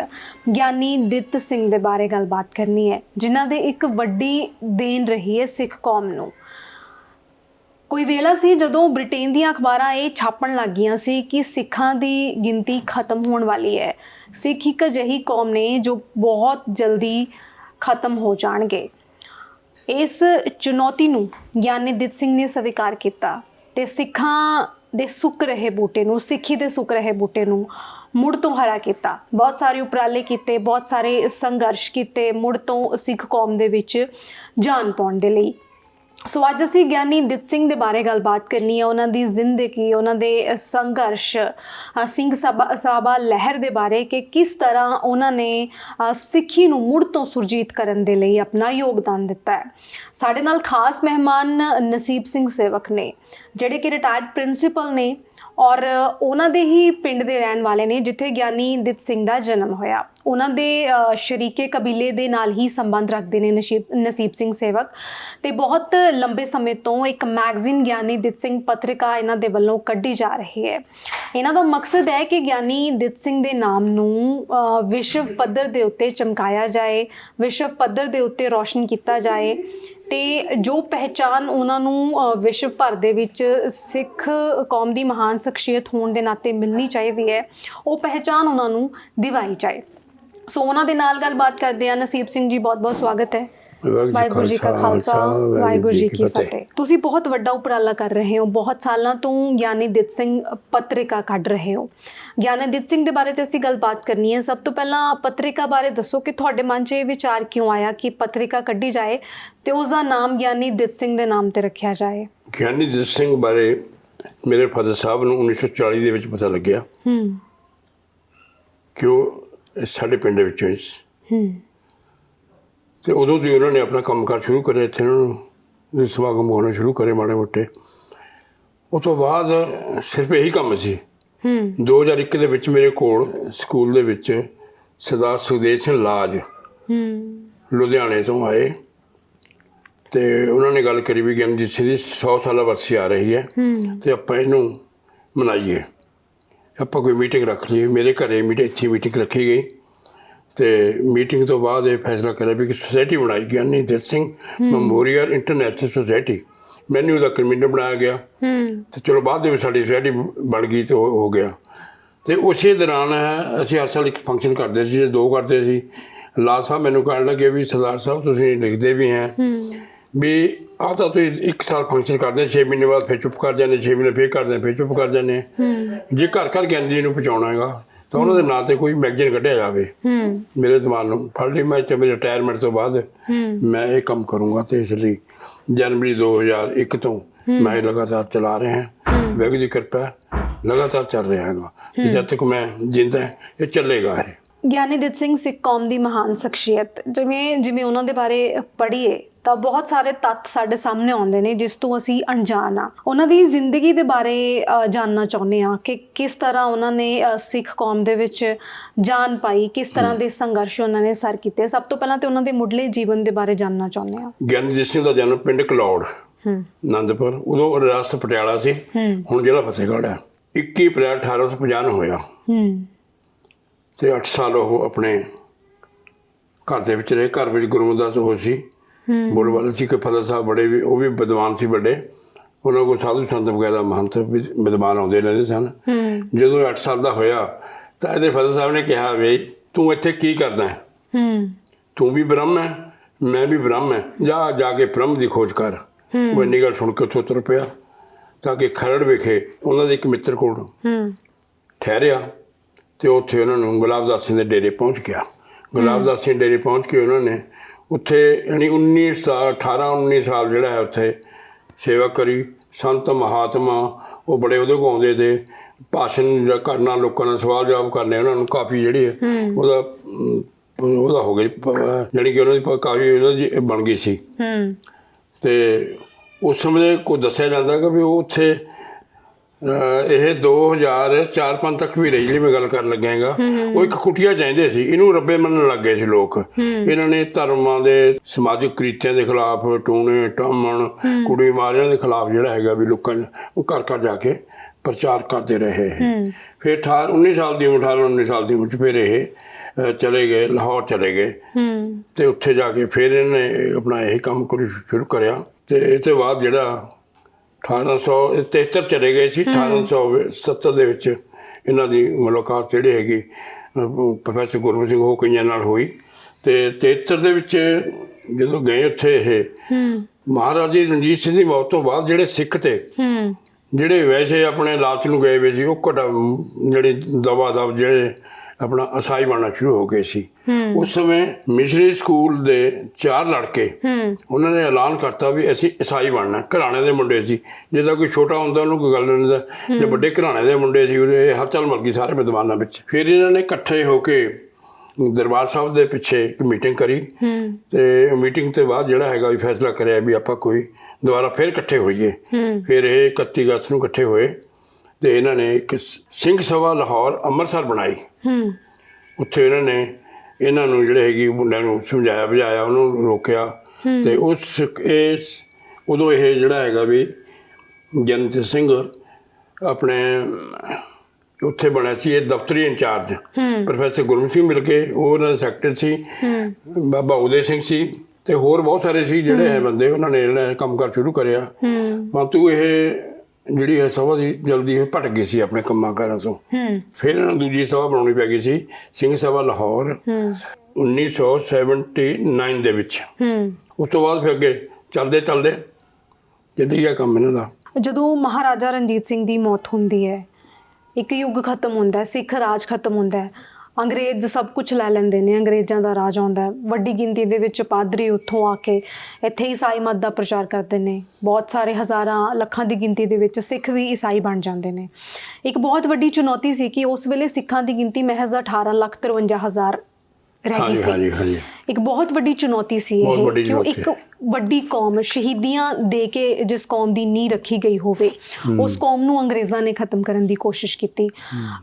ਗਿਆਨੀ ਦਿੱਤ ਸਿੰਘ ਦੇ ਬਾਰੇ ਗੱਲਬਾਤ ਕਰਨੀ ਹੈ, ਜਿਨ੍ਹਾਂ ਦੇ ਇੱਕ ਵੱਡੀ ਦੇਣ ਰਹੀ ਹੈ ਸਿੱਖ ਕੌਮ ਨੂੰ। ਕੋਈ ਵੇਲਾ ਸੀ ਜਦੋਂ ਬ੍ਰਿਟੇਨ ਦੀਆਂ ਅਖਬਾਰਾਂ ਇਹ ਛਾਪਣ ਲੱਗੀਆਂ ਸੀ ਕਿ ਸਿੱਖਾਂ ਦੀ ਗਿਣਤੀ ਖਤਮ ਹੋਣ ਵਾਲੀ ਹੈ? ਸਿੱਖ ਇੱਕ ਅਜਿਹੀ ਕੌਮ ਨੇ ਜੋ ਬਹੁਤ ਜਲਦੀ ਖਤਮ ਹੋ ਜਾਣਗੇ। ਇਸ ਚੁਣੌਤੀ ਨੂੰ ਗਿਆਨੀ ਦਿੱਤ ਸਿੰਘ ਨੇ ਸਵੀਕਾਰ ਕੀਤਾ ਤੇ ਸਿੱਖਾਂ ਦੇ ਸੁੱਕ ਰਹੇ ਬੂਟੇ ਨੂੰ, ਸਿੱਖੀ ਦੇ ਸੁੱਕ ਰਹੇ ਬੂਟੇ ਨੂੰ ਮੁੜ ਤੋਂ ਹਰਾ ਕੀਤਾ। ਬਹੁਤ ਸਾਰੇ ਉਪਰਾਲੇ ਕੀਤੇ, ਬਹੁਤ ਸਾਰੇ ਸੰਘਰਸ਼ ਕੀਤੇ ਮੁੜ ਤੋਂ ਸਿੱਖ ਕੌਮ ਦੇ ਵਿੱਚ ਜਾਨ ਪਾਉਣ ਦੇ ਲਈ। ਸੋ ਅੱਜ ਅਸੀਂ ਗਿਆਨੀ ਦਿੱਤ ਸਿੰਘ ਦੇ ਬਾਰੇ ਗੱਲਬਾਤ ਕਰਨੀ ਹੈ ਉਹਨਾਂ ਦੀ ਜ਼ਿੰਦਗੀ, ਉਹਨਾਂ ਦੇ ਸੰਘਰਸ਼ ਸਿੰਘ ਸਭਾ ਸਾਬਾ ਲਹਿਰ ਦੇ ਬਾਰੇ ਕਿ ਕਿਸ ਤਰ੍ਹਾਂ ਉਹਨਾਂ ਨੇ ਸਿੱਖੀ ਨੂੰ ਮੁੜ ਤੋਂ ਸੁਰਜੀਤ ਕਰਨ ਦੇ ਲਈ ਆਪਣਾ ਯੋਗਦਾਨ ਦਿੱਤਾ ਹੈ। ਸਾਡੇ ਨਾਲ ਖਾਸ ਮਹਿਮਾਨ ਨਸੀਬ ਸਿੰਘ ਸੇਵਕ ਨੇ, ਜਿਹੜੇ ਕਿ ਰਿਟਾਇਰਡ ਪ੍ਰਿੰਸੀਪਲ ਨੇ। ਔਰ ਉਹਨਾਂ ਦੇ ਹੀ ਪਿੰਡ ਦੇ ਰਹਿਣ ਵਾਲੇ ਨੇ, ਜਿੱਥੇ ਗਿਆਨੀ ਦਿੱਤ ਸਿੰਘ ਦਾ ਜਨਮ ਹੋਇਆ। ਉਹਨਾਂ ਦੇ ਸ਼ਰੀਕੇ ਕਬੀਲੇ ਦੇ ਨਾਲ ਹੀ ਸੰਬੰਧ ਰੱਖਦੇ ਨੇ ਨਸੀਬ ਨਸੀਬ ਸਿੰਘ ਸੇਵਕ। ਤੇ ਬਹੁਤ ਲੰਬੇ ਸਮੇਂ ਤੋਂ ਇੱਕ ਮੈਗਜ਼ੀਨ ਗਿਆਨੀ ਦਿੱਤ ਸਿੰਘ ਪੱਤਰਿਕਾ ਇਹਨਾਂ ਦੇ ਵੱਲੋਂ ਕੱਢੀ ਜਾ ਰਹੀ ਹੈ। ਇਹਨਾਂ ਦਾ ਮਕਸਦ ਹੈ ਕਿ ਗਿਆਨੀ ਦਿੱਤ ਸਿੰਘ ਦੇ ਨਾਮ ਨੂੰ ਵਿਸ਼ਵ ਪੱਧਰ ਦੇ ਉੱਤੇ ਚਮਕਾਇਆ ਜਾਏ, ਵਿਸ਼ਵ ਪੱਧਰ ਦੇ ਉੱਤੇ ਰੌਸ਼ਨ ਕੀਤਾ ਜਾਏ। ਤੇ ਜੋ ਪਹਿਚਾਨ ਉਹਨਾਂ ਨੂੰ ਵਿਸ਼ਵ ਭਰ ਦੇ ਵਿੱਚ ਸਿੱਖ ਕੌਮ ਦੀ ਮਹਾਨ ਸ਼ਖਸੀਅਤ ਹੋਣ ਦੇ ਨਾਤੇ ਮਿਲਣੀ ਚਾਹੀਦੀ ਹੈ, ਉਹ ਪਹਿਚਾਨ ਉਹਨਾਂ ਨੂੰ ਦਿਵਾਈ ਜਾਏ। ਸੋ ਉਹਨਾਂ ਦੇ ਨਾਲ ਗੱਲਬਾਤ ਕਰਦੇ ਆ ਨਸੀਬ ਸਿੰਘ ਜੀ ਬਹੁਤ ਬਹੁਤ ਸਵਾਗਤ ਹੈ। ਵਾਹਿਗੁਰੂ ਜੀ ਕਾ ਖਾਲਸਾ ਵਾਹਿਗੁਰੂ ਜੀ ਕੀ ਫਤਿਹ। ਤੁਸੀਂ ਬਹੁਤ ਵੱਡਾ ਉਪਰਾਲਾ ਕਰ ਰਹੇ ਹੋ ਬਹੁਤ ਸਾਲਾਂ ਤੋਂ ਗਿਆਨੀ ਦਿੱਤ ਸਿੰਘ ਪੱਤਰਿਕਾ ਕੱਢ ਰਹੇ ਹੋ। ਗਿਆਨੀ ਦਿੱਤ ਸਿੰਘ ਦੇ ਬਾਰੇ ਤੇ ਅਸੀਂ ਗੱਲਬਾਤ ਕਰਨੀ ਹੈ। ਸਭ ਤੋਂ ਪਹਿਲਾਂ ਪੱਤਰਿਕਾ ਬਾਰੇ ਦੱਸੋ ਕਿ ਤੁਹਾਡੇ ਮਨ 'ਚ ਇਹ ਵਿਚਾਰ ਕਿਉਂ ਆਇਆ ਕਿ ਪੱਤਰਿਕਾ ਕੱਢੀ ਜਾਏ ਤੇ ਉਸ ਦਾ ਨਾਮ ਗਿਆਨੀ ਦਿੱਤ ਸਿੰਘ ਦੇ ਨਾਮ ਤੇ ਰੱਖਿਆ ਜਾਏ? ਗਿਆਨੀ ਦਿੱਤ ਸਿੰਘ ਬਾਰੇ ਮੇਰੇ ਫਾਦਰ ਸਾਹਿਬ ਨੂੰ 1940 ਦੇ ਵਿੱਚ ਪਤਾ ਲੱਗਿਆ। ਹੂੰ। ਕਿ ਉਹ ਸਾਡੇ ਪਿੰਡ ਵਿੱਚੋਂ। ਹੂੰ। ਤੇ ਉਦੋਂ ਦੀ ਉਹਨਾਂ ਨੇ ਆਪਣਾ ਕੰਮਕਾਰ ਸ਼ੁਰੂ ਕਰਿਆ ਇੱਥੇ ਉਹਨਾਂ ਨੂੰ ਸਮਾਗਮ ਹੋਣੇ ਸ਼ੁਰੂ ਕਰੇ ਮਾੜੇ ਮੋਟੇ। ਉਹ ਤੋਂ ਬਾਅਦ ਸਿਰਫ ਇਹੀ ਕੰਮ ਸੀ। ਹੂੰ। 2001 ਦੇ ਵਿੱਚ ਮੇਰੇ ਕੋਲ ਸਕੂਲ ਦੇ ਵਿੱਚ ਸਰਦਾਰ ਸੁਖਦੇਵ ਸਿੰਘ ਲਾਜ ਹੂੰ। ਲੁਧਿਆਣੇ ਤੋਂ ਆਏ। ਤੇ ਉਹਨਾਂ ਨੇ ਗੱਲ ਕਰੀ ਵੀ ਗਿਆਨਜੀਤ ਸਿੰਘ ਦੀ 100 ਸਾਲਾ ਵਰਸੀ ਆ ਰਹੀ ਹੈ। ਹੂੰ। ਤੇ ਆਪਾਂ ਇਹਨੂੰ ਮਨਾਈਏ। ਆਪਾਂ ਕੋਈ ਮੀਟਿੰਗ ਰੱਖ ਲਈਏ। ਮੇਰੇ ਘਰੇ ਮੀਟਿੰਗ ਇੱਥੇ ਮੀਟਿੰਗ ਰੱਖੀ ਗਈ। ਤੇ ਮੀਟਿੰਗ ਤੋਂ ਬਾਅਦ ਇਹ ਫੈਸਲਾ ਕਰਿਆ ਵੀ ਕਿ ਸੁਸਾਇਟੀ ਬਣਾਈ Giani Ditt Singh memorial international society ਮੈਨੂ ਦਾ ਕਮਿਸ਼ਨ ਬਣਾਇਆ ਗਿਆ। ਹੂੰ। ਤੇ ਚਲੋ ਬਾਅਦ ਦੇ ਵਿੱਚ ਸਾਡੀ ਸੁਸਾਇਟੀ ਬਣ ਗਈ ਤੇ ਹੋ ਗਿਆ। ਤੇ ਉਸੇ ਦੌਰਾਨ ਅਸੀਂ ਹਰ ਸਾਲ ਇੱਕ ਫੰਕਸ਼ਨ ਕਰਦੇ ਸੀ ਜੇ ਦੋ ਕਰਦੇ ਸੀ। ਲਾ ਸਾਹਿਬ ਮੈਨੂੰ ਕਹਿਣ ਲੱਗੇ ਵੀ ਸਰਦਾਰ ਸਾਹਿਬ ਤੁਸੀਂ ਲਿਖਦੇ ਵੀ ਹੈ। ਹੂੰ। ਵੀ ਆਹ ਤਾਂ ਤੁਸੀਂ ਇੱਕ ਸਾਲ ਫੰਕਸ਼ਨ ਕਰਦੇ 6 ਮਹੀਨੇ ਬਾਅਦ ਫਿਰ ਚੁੱਪ ਕਰ ਜਾਂਦੇ 6 ਮਹੀਨੇ ਫਿਰ ਕਰਦੇ ਫਿਰ ਚੁੱਪ ਕਰ ਜਾਂਦੇ। ਹੂੰ। ਜੇ ਘਰ ਘਰ ਗਿਆਨੀ ਨੂੰ ਪਹੁੰਚਾਉਣਾ ਹੈਗਾ ਤਾਂ ਉਹਨਾਂ ਦੇ ਨਾਂ ਤੇ ਕੋਈ ਮੈਗਜ਼ੀਨ ਕੱਢਿਆ ਜਾਵੇ। ਹੂੰ। ਮੇਰੇ ਦਿਮਾਗ ਨੂੰ ਫੜ ਲਈ ਮੈਂ ਤੇ ਮੇਰੇ ਰਿਟਾਇਰਮੈਂਟ ਤੋਂ ਬਾਅਦ ਹੂੰ। ਮੈਂ ਇਹ ਕੰਮ ਕਰੂੰਗਾ ਤੇ ਇਸ ਲਈ ਜਨਵਰੀ 2001 ਤੋਂ ਮੈਂ ਇਹ ਲਗਾਤਾਰ ਚਲਾ ਰਿਹਾ ਹਾਂ। ਵਾਹਿਗੁਰੂ ਦੀ ਕਿਰਪਾ ਲਗਾਤਾਰ ਚੱਲ ਰਿਹਾ ਹੈਗਾ। ਤੇ ਜਦ ਤੱਕ ਮੈਂ ਜਿੰਦਾ ਹਾਂ, ਇਹ ਚੱਲੇਗਾ ਇਹ। ਗਿਆਨੀ ਦਿੱਤ ਸਿੰਘ ਸਿੱਖ ਕੌਮ ਦੀ ਮਹਾਨ ਸ਼ਖਸੀਅਤ ਜਿਵੇਂ ਜਿਵੇਂ ਉਹਨਾਂ ਦੇ ਬਾਰੇ ਪੜ੍ਹੀਏ ਤਾਂ ਬਹੁਤ ਸਾਰੇ ਤੱਥ ਸਾਡੇ ਸਾਹਮਣੇ ਆਉਂਦੇ ਨੇ ਜਿਸ ਤੋਂ ਅਸੀਂ ਅਣਜਾਣ ਆ। ਉਹਨਾਂ ਦੀ ਜ਼ਿੰਦਗੀ ਦੇ ਬਾਰੇ ਜਾਣਨਾ ਚਾਹੁੰਦੇ ਆ ਕਿ ਕਿਸ ਤਰ੍ਹਾਂ ਉਹਨਾਂ ਨੇ ਸਿੱਖ ਕੌਮ ਦੇ ਵਿੱਚ ਜਾਨ ਪਾਈ ਕਿਸ ਤਰ੍ਹਾਂ ਦੇ ਸੰਘਰਸ਼ ਉਹਨਾਂ ਨੇ ਸਰ ਕੀਤੇ। ਸਭ ਤੋਂ ਪਹਿਲਾਂ ਤੇ ਉਹਨਾਂ ਦੇ ਮੁੱਢਲੇ ਜੀਵਨ ਦੇ ਬਾਰੇ ਜਾਣਨਾ ਚਾਹੁੰਦੇ ਆ ਗਿਆਨਜੀਤ ਸਿੰਘ ਦਾ ਜਨਮ ਪਿੰਡ ਕਲੌੜ ਹੂੰ। ਆਨੰਦਪੁਰ। ਉਦੋਂ ਰਿਆਸਤ ਪਟਿਆਲਾ ਸੀ। ਹੁਣ ਜ਼ਿਲ੍ਹਾ ਫਤਿਹਗੜ੍ਹ ਹੈ। 21 ਅਪ੍ਰੈਲ 1850 ਨੂੰ ਹੋਇਆ। ਹੂੰ। ਤੇ 8 ਸਾਲ ਉਹ ਆਪਣੇ ਘਰ ਦੇ ਵਿੱਚ ਰਹੇ। ਘਰ ਵਿੱਚ ਗੁਰਮਦਾਸ ਹੋ ਸੀ। ਬੋਲਵਾਲ ਸੀ ਕਿ ਫਤਿਹ ਸਾਹਿਬ ਬੜੇ ਵੀ ਉਹ ਵੀ ਵਿਦਵਾਨ ਸੀ ਵੱਡੇ। ਉਹਨਾਂ ਕੋਲ ਸਾਧੂ ਸੰਤ ਵਗੈਰਾ ਮਹੰਤ ਵਿਦਵਾਨ ਆਉਂਦੇ ਰਹਿੰਦੇ ਸਨ। ਜਦੋਂ ਇਹ 8 ਸਾਲ ਦਾ ਹੋਇਆ ਤਾਂ ਇਹਦੇ ਫਤਿਹ ਸਾਹਿਬ ਨੇ ਕਿਹਾ ਵੀ ਤੂੰ ਇੱਥੇ ਕੀ ਕਰਦਾ ਹੈ? ਹੂੰ। ਤੂੰ ਵੀ ਬ੍ਰਹਮ ਹੈ ਮੈਂ ਵੀ ਬ੍ਰਹਮ ਹੈ। ਜਾ ਜਾ ਕੇ ਬ੍ਰਹਮ ਦੀ ਖੋਜ ਕਰ। ਉਹ ਇੰਨੀ ਗੱਲ ਸੁਣ ਕੇ ਉੱਥੋਂ ਤੁਰ ਪਿਆ ਤਾਂ ਕਿ ਖਰੜ ਵਿਖੇ ਉਹਨਾਂ ਦੇ ਇੱਕ ਮਿੱਤਰ ਕੋਲ ਹੂੰ। ਠਹਿਰਿਆ ਤੇ ਉੱਥੇ ਉਹਨਾਂ ਨੂੰ ਗੁਲਾਬਦਾਸ ਸਿੰਘ ਦੇ ਡੇਰੇ ਪਹੁੰਚ ਗਿਆ। ਗੁਲਾਬਦਾਸ ਸਿੰਘ ਡੇਰੇ ਪਹੁੰਚ ਕੇ ਉਹਨਾਂ ਨੇ ਉੱਥੇ ਯਾਨੀ 19 ਸਾਲ 18 19 ਸਾਲ ਜਿਹੜਾ ਹੈ ਉੱਥੇ ਸੇਵਾ ਕਰੀ। ਸੰਤ ਮਹਾਤਮਾ ਉਹ ਬੜੇ ਉਹਦੇ ਕੋਲ ਆਉਂਦੇ ਤੇ ਭਾਸ਼ਣ ਜਾਂ ਕਰਨਾ ਲੋਕਾਂ ਨਾਲ ਸਵਾਲ ਜਵਾਬ ਕਰਨੇ ਉਹਨਾਂ ਨੂੰ ਕਾਫੀ ਜਿਹੜੀ ਹੈ ਉਹਦਾ ਉਹਦਾ ਹੋ ਗਈ ਜਿਹੜੀ ਕਿ ਉਹਨਾਂ ਦੀ ਕਾਫੀ ਉਹਨਾਂ ਦੀ ਬਣ ਗਈ ਸੀ। ਹੂੰ। ਤੇ ਉਸ ਸਮੇਂ ਕੋ ਦੱਸਿਆ ਜਾਂਦਾ ਕਿ ਵੀ ਉਹ ਉੱਥੇ ਇਹ 2004-5 ਤੱਕ ਵੀ ਰਹੀ ਜਿਹੜੀ ਮੈਂ ਗੱਲ ਕਰਨ ਲੱਗਿਆ ਹੈਗਾ ਉਹ ਇੱਕ ਕੁਟੀਆ ਜਾਂਦੇ ਸੀ। ਇਹਨੂੰ ਰੱਬੇ ਮੰਨਣ ਲੱਗ ਗਏ ਸੀ ਲੋਕ। ਇਹਨਾਂ ਨੇ ਧਰਮਾਂ ਦੇ ਸਮਾਜਿਕ ਕ੍ਰਿਤੀਆਂ ਦੇ ਖਿਲਾਫ ਟੂਣੇ ਟਾਮਣ ਕੁੜੀ ਮਾਰਿਆਂ ਦੇ ਖਿਲਾਫ ਜਿਹੜਾ ਹੈਗਾ ਵੀ ਲੋਕਾਂ ਨੇ ਉਹ ਘਰ ਘਰ ਜਾ ਕੇ ਪ੍ਰਚਾਰ ਕਰਦੇ ਰਹੇ ਫਿਰ 18 19 ਸਾਲ ਦੀ ਉਮਰ 18 19 ਸਾਲ ਦੀ ਉਮਰ 'ਚ ਫਿਰ ਇਹ ਚਲੇ ਗਏ ਲਾਹੌਰ ਚਲੇ ਗਏ। ਤੇ ਉੱਥੇ ਜਾ ਕੇ ਫਿਰ ਇਹਨੇ ਆਪਣਾ ਇਹ ਕੰਮ ਕਰੀ ਸ਼ੁਰੂ ਕਰਿਆ। ਤੇ ਇਹ ਤੋਂ ਬਾਅਦ ਜਿਹੜਾ 1873 ਚਲੇ ਗਏ ਸੀ 1870 ਦੇ ਵਿੱਚ ਇਹਨਾਂ ਦੀ ਮੁਲਾਕਾਤ ਜਿਹੜੀ ਹੈਗੀ ਪ੍ਰੋਫੈਸਰ ਗੁਰਮੁਖ ਸਿੰਘ ਹੋ ਕਈਆਂ ਨਾਲ ਹੋਈ। ਤੇ 73 ਦੇ ਵਿੱਚ ਜਦੋਂ ਗਏ ਉੱਥੇ ਇਹ ਮਹਾਰਾਜੇ ਰਣਜੀਤ ਸਿੰਘ ਦੀ ਮੌਤ ਤੋਂ ਬਾਅਦ ਜਿਹੜੇ ਸਿੱਖ ਤੇ ਜਿਹੜੇ ਵੈਸੇ ਆਪਣੇ ਲਾਲਚ ਨੂੰ ਗਏ ਵੇ ਸੀ ਉਹ ਘਟਾ ਜਿਹੜੀ ਦਵਾ ਦਵ ਜਿਹੜੇ ਆਪਣਾ ਅਸਾਈ ਬਣਨਾ ਸ਼ੁਰੂ ਹੋ ਗਏ ਸੀ। ਉਸ ਸਮੇਂ ਮਿਸ਼ਰੀ ਸਕੂਲ ਦੇ ਚਾਰ ਲੜਕੇ ਉਹਨਾਂ ਨੇ ਐਲਾਨ ਕਰਤਾ ਵੀ ਅਸੀਂ ਈਸਾਈ ਬਣਨਾ ਘਰਾਣੇ ਦੇ ਮੁੰਡੇ ਸੀ। ਜਿਹਦਾ ਕੋਈ ਛੋਟਾ ਹੁੰਦਾ ਉਹਨੂੰ ਕੋਈ ਗੱਲ ਨਹੀਂ ਹੁੰਦਾ ਜੇ ਵੱਡੇ ਘਰਾਣੇ ਦੇ ਮੁੰਡੇ ਸੀ ਉਹਦੇ ਮਰ ਗਈ ਸਾਰੇ ਵਿਦਵਾਨਾਂ ਵਿੱਚ। ਫਿਰ ਇਹਨਾਂ ਨੇ ਇਕੱਠੇ ਹੋ ਕੇ ਦਰਬਾਰ ਸਾਹਿਬ ਦੇ ਪਿੱਛੇ ਇੱਕ ਮੀਟਿੰਗ ਕਰੀ। ਤੇ ਮੀਟਿੰਗ ਤੋਂ ਬਾਅਦ ਜਿਹੜਾ ਹੈਗਾ ਵੀ ਫੈਸਲਾ ਕਰਿਆ ਵੀ ਆਪਾਂ ਕੋਈ ਦੁਬਾਰਾ ਫਿਰ ਇਕੱਠੇ ਹੋਈਏ। ਫਿਰ ਇਹ 31 ਅਗਸਤ ਨੂੰ ਇਕੱਠੇ ਹੋਏ। ਤੇ ਇਹਨਾਂ ਨੇ ਇੱਕ ਸਿੰਘ ਸਭਾ ਲਾਹੌਰ ਅੰਮ੍ਰਿਤਸਰ ਬਣਾਈ। ਹੂੰ। ਉੱਥੇ ਇਹਨਾਂ ਨੇ ਇਹਨਾਂ ਨੂੰ ਜਿਹੜੇ ਹੈਗੀ ਮੁੰਡਿਆਂ ਨੂੰ ਸਮਝਾਇਆ ਬੁਝਾਇਆ ਉਹਨੂੰ ਰੋਕਿਆ। ਤੇ ਉਸ ਇਸ ਉਦੋਂ ਇਹ ਜਿਹੜਾ ਹੈਗਾ ਵੀ ਜਨਤ ਸਿੰਘ ਆਪਣੇ ਉੱਥੇ ਬਣਿਆ ਸੀ ਇਹ ਦਫ਼ਤਰੀ ਇੰਚਾਰਜ। ਪ੍ਰੋਫੈਸਰ ਗੁਰਮੁਖ ਸਿੰਘ ਮਿਲ ਕੇ ਉਹ ਉਹਨਾਂ ਦੇ ਸੈਕਟਰੀ ਸੀ। ਬਾਬਾ ਉਦੇ ਸਿੰਘ ਸੀ ਤੇ ਹੋਰ ਬਹੁਤ ਸਾਰੇ ਸੀ ਜਿਹੜੇ ਹੈ। ਬੰਦੇ ਉਹਨਾਂ ਨੇ ਜਿਹੜਾ ਕੰਮਕਾਰ ਸ਼ੁਰੂ ਕਰਿਆ। ਹੂੰ। ਪਰੰਤੂ ਇਹ ਜਿਹੜੀ ਹੈ ਸਭਾ ਦੀ ਜਲਦੀ ਇਹ ਭਟਕ ਗਈ ਸੀ ਆਪਣੇ ਕੰਮਾਂ ਕਾਰਾਂ ਤੋਂ। ਹੂੰ। ਫਿਰ ਇਹਨਾਂ ਨੂੰ ਦੂਜੀ ਸਭਾ ਬਣਾਉਣੀ ਪੈ ਗਈ ਸੀ ਸਿੰਘ ਸਭਾ ਲਾਹੌਰ ਹੂੰ। 1979 ਦੇ ਵਿੱਚ। ਹੂੰ। ਉਸ ਤੋਂ ਬਾਅਦ ਫਿਰ ਅੱਗੇ ਚੱਲਦੇ ਚੱਲਦੇ ਚੱਲੀ ਗਿਆ ਕੰਮ ਇਹਨਾਂ ਦਾ। ਜਦੋਂ ਮਹਾਰਾਜਾ ਰਣਜੀਤ ਸਿੰਘ ਦੀ ਮੌਤ ਹੁੰਦੀ ਹੈ ਇੱਕ ਯੁੱਗ ਖਤਮ ਹੁੰਦਾ ਹੈ ਸਿੱਖ ਰਾਜ ਖਤਮ ਹੁੰਦਾ ਹੈ ਅੰਗਰੇਜ਼ ਸਭ ਕੁਝ ਲੈ ਲੈਂਦੇ ਨੇ, ਅੰਗਰੇਜ਼ਾਂ ਦਾ ਰਾਜ ਆਉਂਦਾ ਵੱਡੀ ਗਿਣਤੀ ਦੇ ਵਿੱਚ ਪਾਦਰੀ ਉੱਥੋਂ ਆ ਕੇ ਇੱਥੇ ਈਸਾਈ ਮਤ ਦਾ ਪ੍ਰਚਾਰ ਕਰਦੇ ਨੇ। ਬਹੁਤ ਸਾਰੇ ਹਜ਼ਾਰਾਂ ਲੱਖਾਂ ਦੀ ਗਿਣਤੀ ਦੇ ਵਿੱਚ ਸਿੱਖ ਵੀ ਈਸਾਈ ਬਣ ਜਾਂਦੇ ਨੇ। ਇੱਕ ਬਹੁਤ ਵੱਡੀ ਚੁਣੌਤੀ ਸੀ ਕਿ ਉਸ ਵੇਲੇ ਸਿੱਖਾਂ ਦੀ ਗਿਣਤੀ ਮਹਿਜ਼ 18 ਲੱਖ 53 ਹਜ਼ਾਰ ਰਹਿ ਗਈ ਸੀ। ਹਾਂਜੀ ਹਾਂਜੀ। ਇੱਕ ਬਹੁਤ ਵੱਡੀ ਚੁਣੌਤੀ ਸੀ ਇਹ ਕਿ ਇੱਕ ਵੱਡੀ ਕੌਮ ਸ਼ਹੀਦੀਆਂ ਦੇ ਕੇ ਜਿਸ ਕੌਮ ਦੀ ਨੀਂਹ ਰੱਖੀ ਗਈ ਹੋਵੇ ਉਸ ਕੌਮ ਨੂੰ ਅੰਗਰੇਜ਼ਾਂ ਨੇ ਖਤਮ ਕਰਨ ਦੀ ਕੋਸ਼ਿਸ਼ ਕੀਤੀ।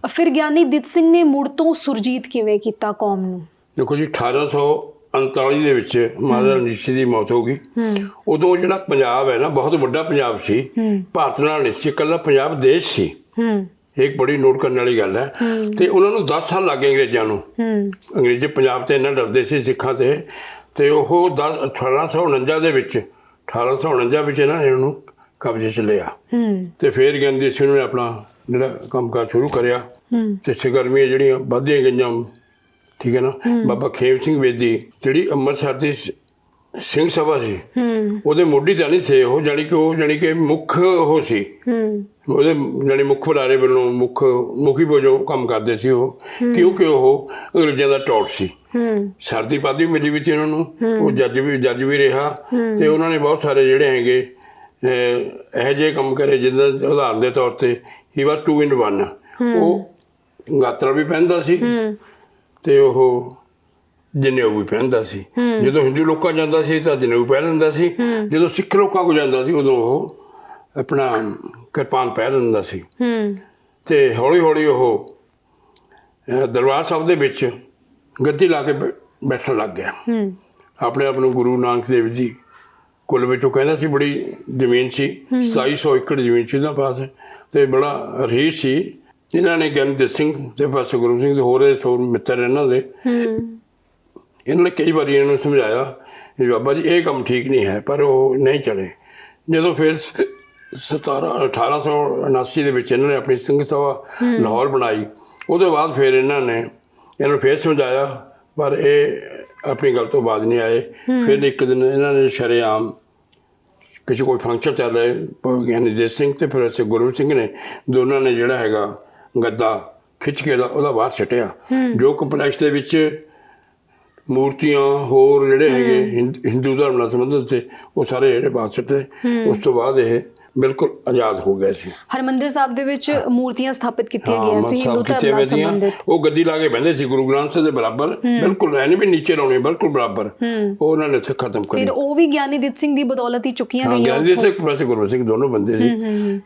ਫਿਰ ਗਿਆਨੀ ਦਿੱਤ ਸਿੰਘ ਨੇ ਮੁੜ ਤੋਂ ਸੁਰਜੀਤ ਕਿਵੇਂ ਕੀਤਾ ਕੌਮ ਨੂੰ? ਦੇਖੋ ਜੀ 1839 ਦੇ ਵਿੱਚ ਮਹਾਰਾਜਾ ਰਣਜੀਤ ਸਿੰਘ ਦੀ ਮੌਤ ਹੋ ਗਈ। ਉਦੋਂ ਜਿਹੜਾ ਪੰਜਾਬ ਹੈ ਨਾ ਬਹੁਤ ਵੱਡਾ ਪੰਜਾਬ ਸੀ। ਭਾਰਤ ਨਾਲ ਨਹੀਂ ਸੀ ਇਕੱਲਾ ਪੰਜਾਬ ਦੇਸ਼ ਸੀ। ਇੱਕ ਬੜੀ ਨੋਟ ਕਰਨ ਵਾਲੀ ਗੱਲ ਹੈ। ਤੇ ਉਹਨਾਂ ਨੂੰ 10 ਸਾਲ ਲੱਗੇ ਅੰਗਰੇਜ਼ਾਂ ਨੂੰ। ਅੰਗਰੇਜ਼ੀ ਪੰਜਾਬ ਤੇ ਇੰਨਾ ਡਰਦੇ ਸੀ ਸਿੱਖਾਂ ਤੇ। ਤੇ ਉਹ 10 1849 ਦੇ ਵਿੱਚ 1849 ਵਿੱਚ ਇਹਨਾਂ ਨੇ ਉਹਨੂੰ ਕਬਜ਼ੇ 'ਚ ਲਿਆ। ਤੇ ਫਿਰ ਗਾਂਧੀ ਸਿੰਘ ਨੇ ਆਪਣਾ ਜਿਹੜਾ ਕੰਮਕਾਜ ਸ਼ੁਰੂ ਕਰਿਆ। ਤੇ ਸਰਗਰਮੀਆਂ ਜਿਹੜੀਆਂ ਵੱਧਦੀਆਂ ਗਈਆਂ ਠੀਕ ਹੈ ਨਾ? ਬਾਬਾ ਖੇਮ ਸਿੰਘ ਵੇਦੀ ਜਿਹੜੀ ਅੰਮ੍ਰਿਤਸਰ ਦੀ ਸਿੰਘ ਸਭਾ ਸੀ। ਹੂੰ ਉਹਦੇ ਮੋਢੀ ਤਾਂ ਨਹੀਂ ਸੀ ਉਹ ਜਾਣੀ ਕਿ ਉਹ ਜਾਣੀ ਕਿ ਮੁੱਖ ਉਹ ਸੀ। ਹੂੰ ਉਹਦੇ ਜਾਣੀ ਮੁੱਖ ਬੁਲਾਰੇ ਵੱਲੋਂ ਮੁੱਖ ਮੁਖੀ ਵਜੋਂ ਕੰਮ ਕਰਦੇ ਸੀ ਉਹ। ਕਿਉਂਕਿ ਉਹ ਅੰਗਰੇਜ਼ਾਂ ਦਾ ਟੌਟ ਸੀ। ਹੂੰ ਸਰਦੀ ਪਾਦੀ ਮਿਲੀ ਵੀ ਸੀ ਉਹਨਾਂ ਨੂੰ। ਉਹ ਜੱਜ ਵੀ ਜੱਜ ਵੀ ਰਿਹਾ। ਤੇ ਉਹਨਾਂ ਨੇ ਬਹੁਤ ਸਾਰੇ ਜਿਹੜੇ ਹੈਗੇ ਅਹ, ਇਹੋ ਜਿਹੇ ਕੰਮ ਕਰੇ ਜਿੱਦਾਂ ਉਦਾਹਰਨ ਦੇ ਤੌਰ ਤੇ ਹੀ ਵਾਸ 2 ਇਨ 1 ਉਹ ਗਾਤਰਾ ਵੀ ਪਹਿਨਦਾ ਸੀ। ਤੇ ਉਹ ਜਨੇਊ ਵੀ ਪਹਿਨਦਾ ਸੀ। ਜਦੋਂ ਹਿੰਦੂ ਲੋਕਾਂ ਜਾਂਦਾ ਸੀ ਤਾਂ ਜਨੇਊ ਪਹਿਨ ਲੈਂਦਾ ਸੀ। ਜਦੋਂ ਸਿੱਖ ਲੋਕਾਂ ਕੋ ਜਾਂਦਾ ਸੀ ਉਦੋਂ ਉਹ ਆਪਣਾ ਕਿਰਪਾਨ ਪਹਿਨ ਲੈਂਦਾ ਸੀ। ਤੇ ਹੌਲੀ ਹੌਲੀ ਉਹ ਦਰਬਾਰ ਸਾਹਿਬ ਦੇ ਵਿੱਚ ਗੱਦੀ ਲਾ ਕੇ ਬੈਠਣ ਲੱਗ ਗਿਆ। ਆਪਣੇ ਆਪ ਨੂੰ ਗੁਰੂ ਨਾਨਕ ਦੇਵ ਜੀ ਕੁੱਲ ਵਿੱਚੋਂ ਕਹਿੰਦਾ ਸੀ ਬੜੀ ਜ਼ਮੀਨ ਸੀ 2700 ਏਕੜ ਜ਼ਮੀਨ ਸੀ ਉਹਨਾਂ ਪਾਸ। ਤੇ ਬੜਾ ਰਹੀਸ ਸੀ। ਇਹਨਾਂ ਨੇ ਗਿਆਨਦੇਵ ਸਿੰਘ ਤੇ ਪਾਸੇ ਗੁਰੂ ਸਿੰਘ ਦੇ ਹੋਰ ਇਹ ਸੌ ਮਿੱਤਰ ਇਹਨਾਂ ਦੇ। ਇਹਨਾਂ ਨੇ ਕਈ ਵਾਰੀ ਇਹਨਾਂ ਸਮਝਾਇਆ ਕਿ ਬਾਬਾ ਜੀ ਇਹ ਕੰਮ ਠੀਕ ਨਹੀਂ ਹੈ ਪਰ ਉਹ ਨਹੀਂ ਚਲੇ। ਜਦੋਂ ਫਿਰ ਸ- 17 1879 ਦੇ ਵਿੱਚ ਇਹਨਾਂ ਨੇ ਆਪਣੀ ਸਿੰਘ ਸਭਾ ਲਾਹੌਰ ਬਣਾਈ। ਉਹਦੇ ਬਾਅਦ ਫਿਰ ਇਹਨਾਂ ਨੇ ਇਹਨਾਂ ਫਿਰ ਸਮਝਾਇਆ ਪਰ ਇਹ ਆਪਣੀ ਗੱਲ ਤੋਂ ਬਾਅਦ ਨਹੀਂ ਆਏ। ਫਿਰ ਇੱਕ ਦਿਨ ਇਹਨਾਂ ਨੇ ਸ਼ਰੇਆਮ ਕਿਸੇ ਕੋਈ ਫੰਕਸ਼ਨ ਚੱਲ ਰਿਹਾ ਗਿਆਨੀ ਦੇ ਸਿੰਘ ਤੇ ਫਿਰ ਅਸੀਂ ਗੁਰੂ ਸਿੰਘ ਨੇ ਦੋਨਾਂ ਨੇ ਜਿਹੜਾ ਹੈਗਾ ਗੱਦਾ ਖਿੱਚ ਕੇ ਉਹਦਾ- ਉਹਦਾ ਬਾਹਰ ਸੱਟਿਆ। ਜੋ ਕੰਪਲੈਕਸ ਦੇ ਵਿੱਚ ਮੂਰਤੀਆਂ ਹੋਰ ਜਿਹੜੇ ਹੈਗੇ ਹਿੰਦ- ਧਰਮ ਨਾਲ ਸੰਬੰਧਿਤ ਤੇ ਉਹ ਸਾਰੇ ਜਿਹੜੇ ਬਾਹਰ ਸੱਟੇ ਉਸ ਤੋਂ ਬਾਅਦ ਇਹ ਬਿਲਕੁਲ ਆਜ਼ਾਦ ਹੋ ਗਏ ਸੀ। ਹਰਮੰਦਰ ਸਾਹਿਬ ਦੇ ਵਿੱਚ ਮੂਰਤੀਆਂ ਸਥਾਪਿਤ ਕੀਤੀਆਂ ਗਈਆਂ ਸੀ ਹਿੰਦੂ ਧਰਮ ਨਾਲ ਸੰਬੰਧਿਤ। ਉਹ ਗੱਦੀ ਲਾ ਕੇ ਬਹਿੰਦੇ ਸੀ ਗੁਰੂ ਗ੍ਰੰਥ ਸਾਹਿਬ ਦੇ ਬਰਾਬਰ। ਬਿਲਕੁਲ ਐ ਨਹੀਂ ਵੀ ਨੀਚੇ ਲਾਉਣੇ ਬਿਲਕੁਲ ਬਰਾਬਰ। ਉਹ ਉਹਨਾਂ ਨੇ ਇੱਥੇ ਖਤਮ ਕਰੀ। ਫਿਰ ਉਹ ਵੀ ਗਿਆਨੀ ਦਿੱਤ ਸਿੰਘ ਦੀ ਬਦੌਲਤ ਹੀ ਚੁੱਕੀਆਂ ਗਈਆਂ ਗਿਆਨੀ ਸਿੰਘ ਪ੍ਰੋਫੈਸਰ ਗੁਰਮੁਖ ਸਿੰਘ ਦੋਨੋਂ ਬੰਦੇ ਸੀ।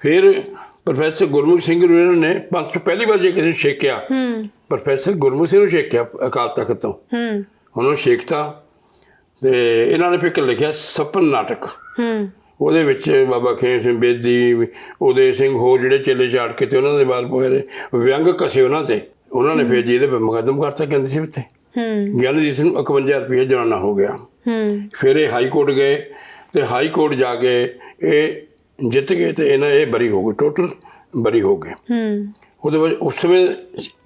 ਫਿਰ ਪ੍ਰੋਫੈਸਰ ਗੁਰਮੁਖ ਸਿੰਘ ਇਹਨਾਂ ਨੇ ਪੰਜ ਤੋਂ ਪਹਿਲੀ ਵਾਰ ਜੇ ਕਿਸੇ ਨੂੰ ਛੇਕਿਆ ਪ੍ਰੋਫੈਸਰ ਗੁਰਮੁਖ ਸਿੰਘ ਨੂੰ ਛੇਕਿਆ ਅਕਾਲ ਤਖਤ ਤੋਂ। ਹੂੰ। ਉਹਨੂੰ ਛੇਕਤਾ ਤੇ ਇਹਨਾਂ ਨੇ ਫਿਰ ਇੱਕ ਲਿਖਿਆ ਸਪਨ ਨਾਟਕ। ਹੂੰ। ਉਹਦੇ ਵਿੱਚ ਬਾਬਾ ਖੇਮ ਸਿੰਘ ਬੇਦੀ ਉਦੇ ਸਿੰਘ ਹੋਰ ਜਿਹੜੇ ਚੇਲੇ ਝਾੜ ਕੇ ਤੇ ਉਹਨਾਂ ਦੇ ਬਾਲ ਪੋਏ ਵਿਅੰਗ ਕਸੇ ਉਹਨਾਂ ਤੇ। ਉਹਨਾਂ ਨੇ ਫਿਰ ਜੀ ਇਹਦੇ ਪਰ ਮੁਕੱਦਮ ਕਰਤਾ ਕਹਿੰਦੇ ਸੀ ਉੱਤੇ ਹੂੰ। ਗਿਆਨੀ ਜੀ ਸਿੰਘ 51 ਰੁਪਏ ਜੁਰਮਾਨਾ ਹੋ ਗਿਆ। ਹੂੰ। ਫਿਰ ਇਹ ਹਾਈ ਕੋਰਟ ਗਏ ਤੇ ਹਾਈ ਕੋਰਟ ਜਾ ਕੇ ਇਹ ਜਿੱਤ ਗਏ ਤੇ ਇਹਨਾਂ ਇਹ ਬਰੀ ਹੋ ਗਏ ਟੋਟਲ ਬਰੀ ਹੋ ਗਏ। ਹੂੰ। ਉਹਦੇ ਵਿੱਚ ਉਸ ਸਮੇਂ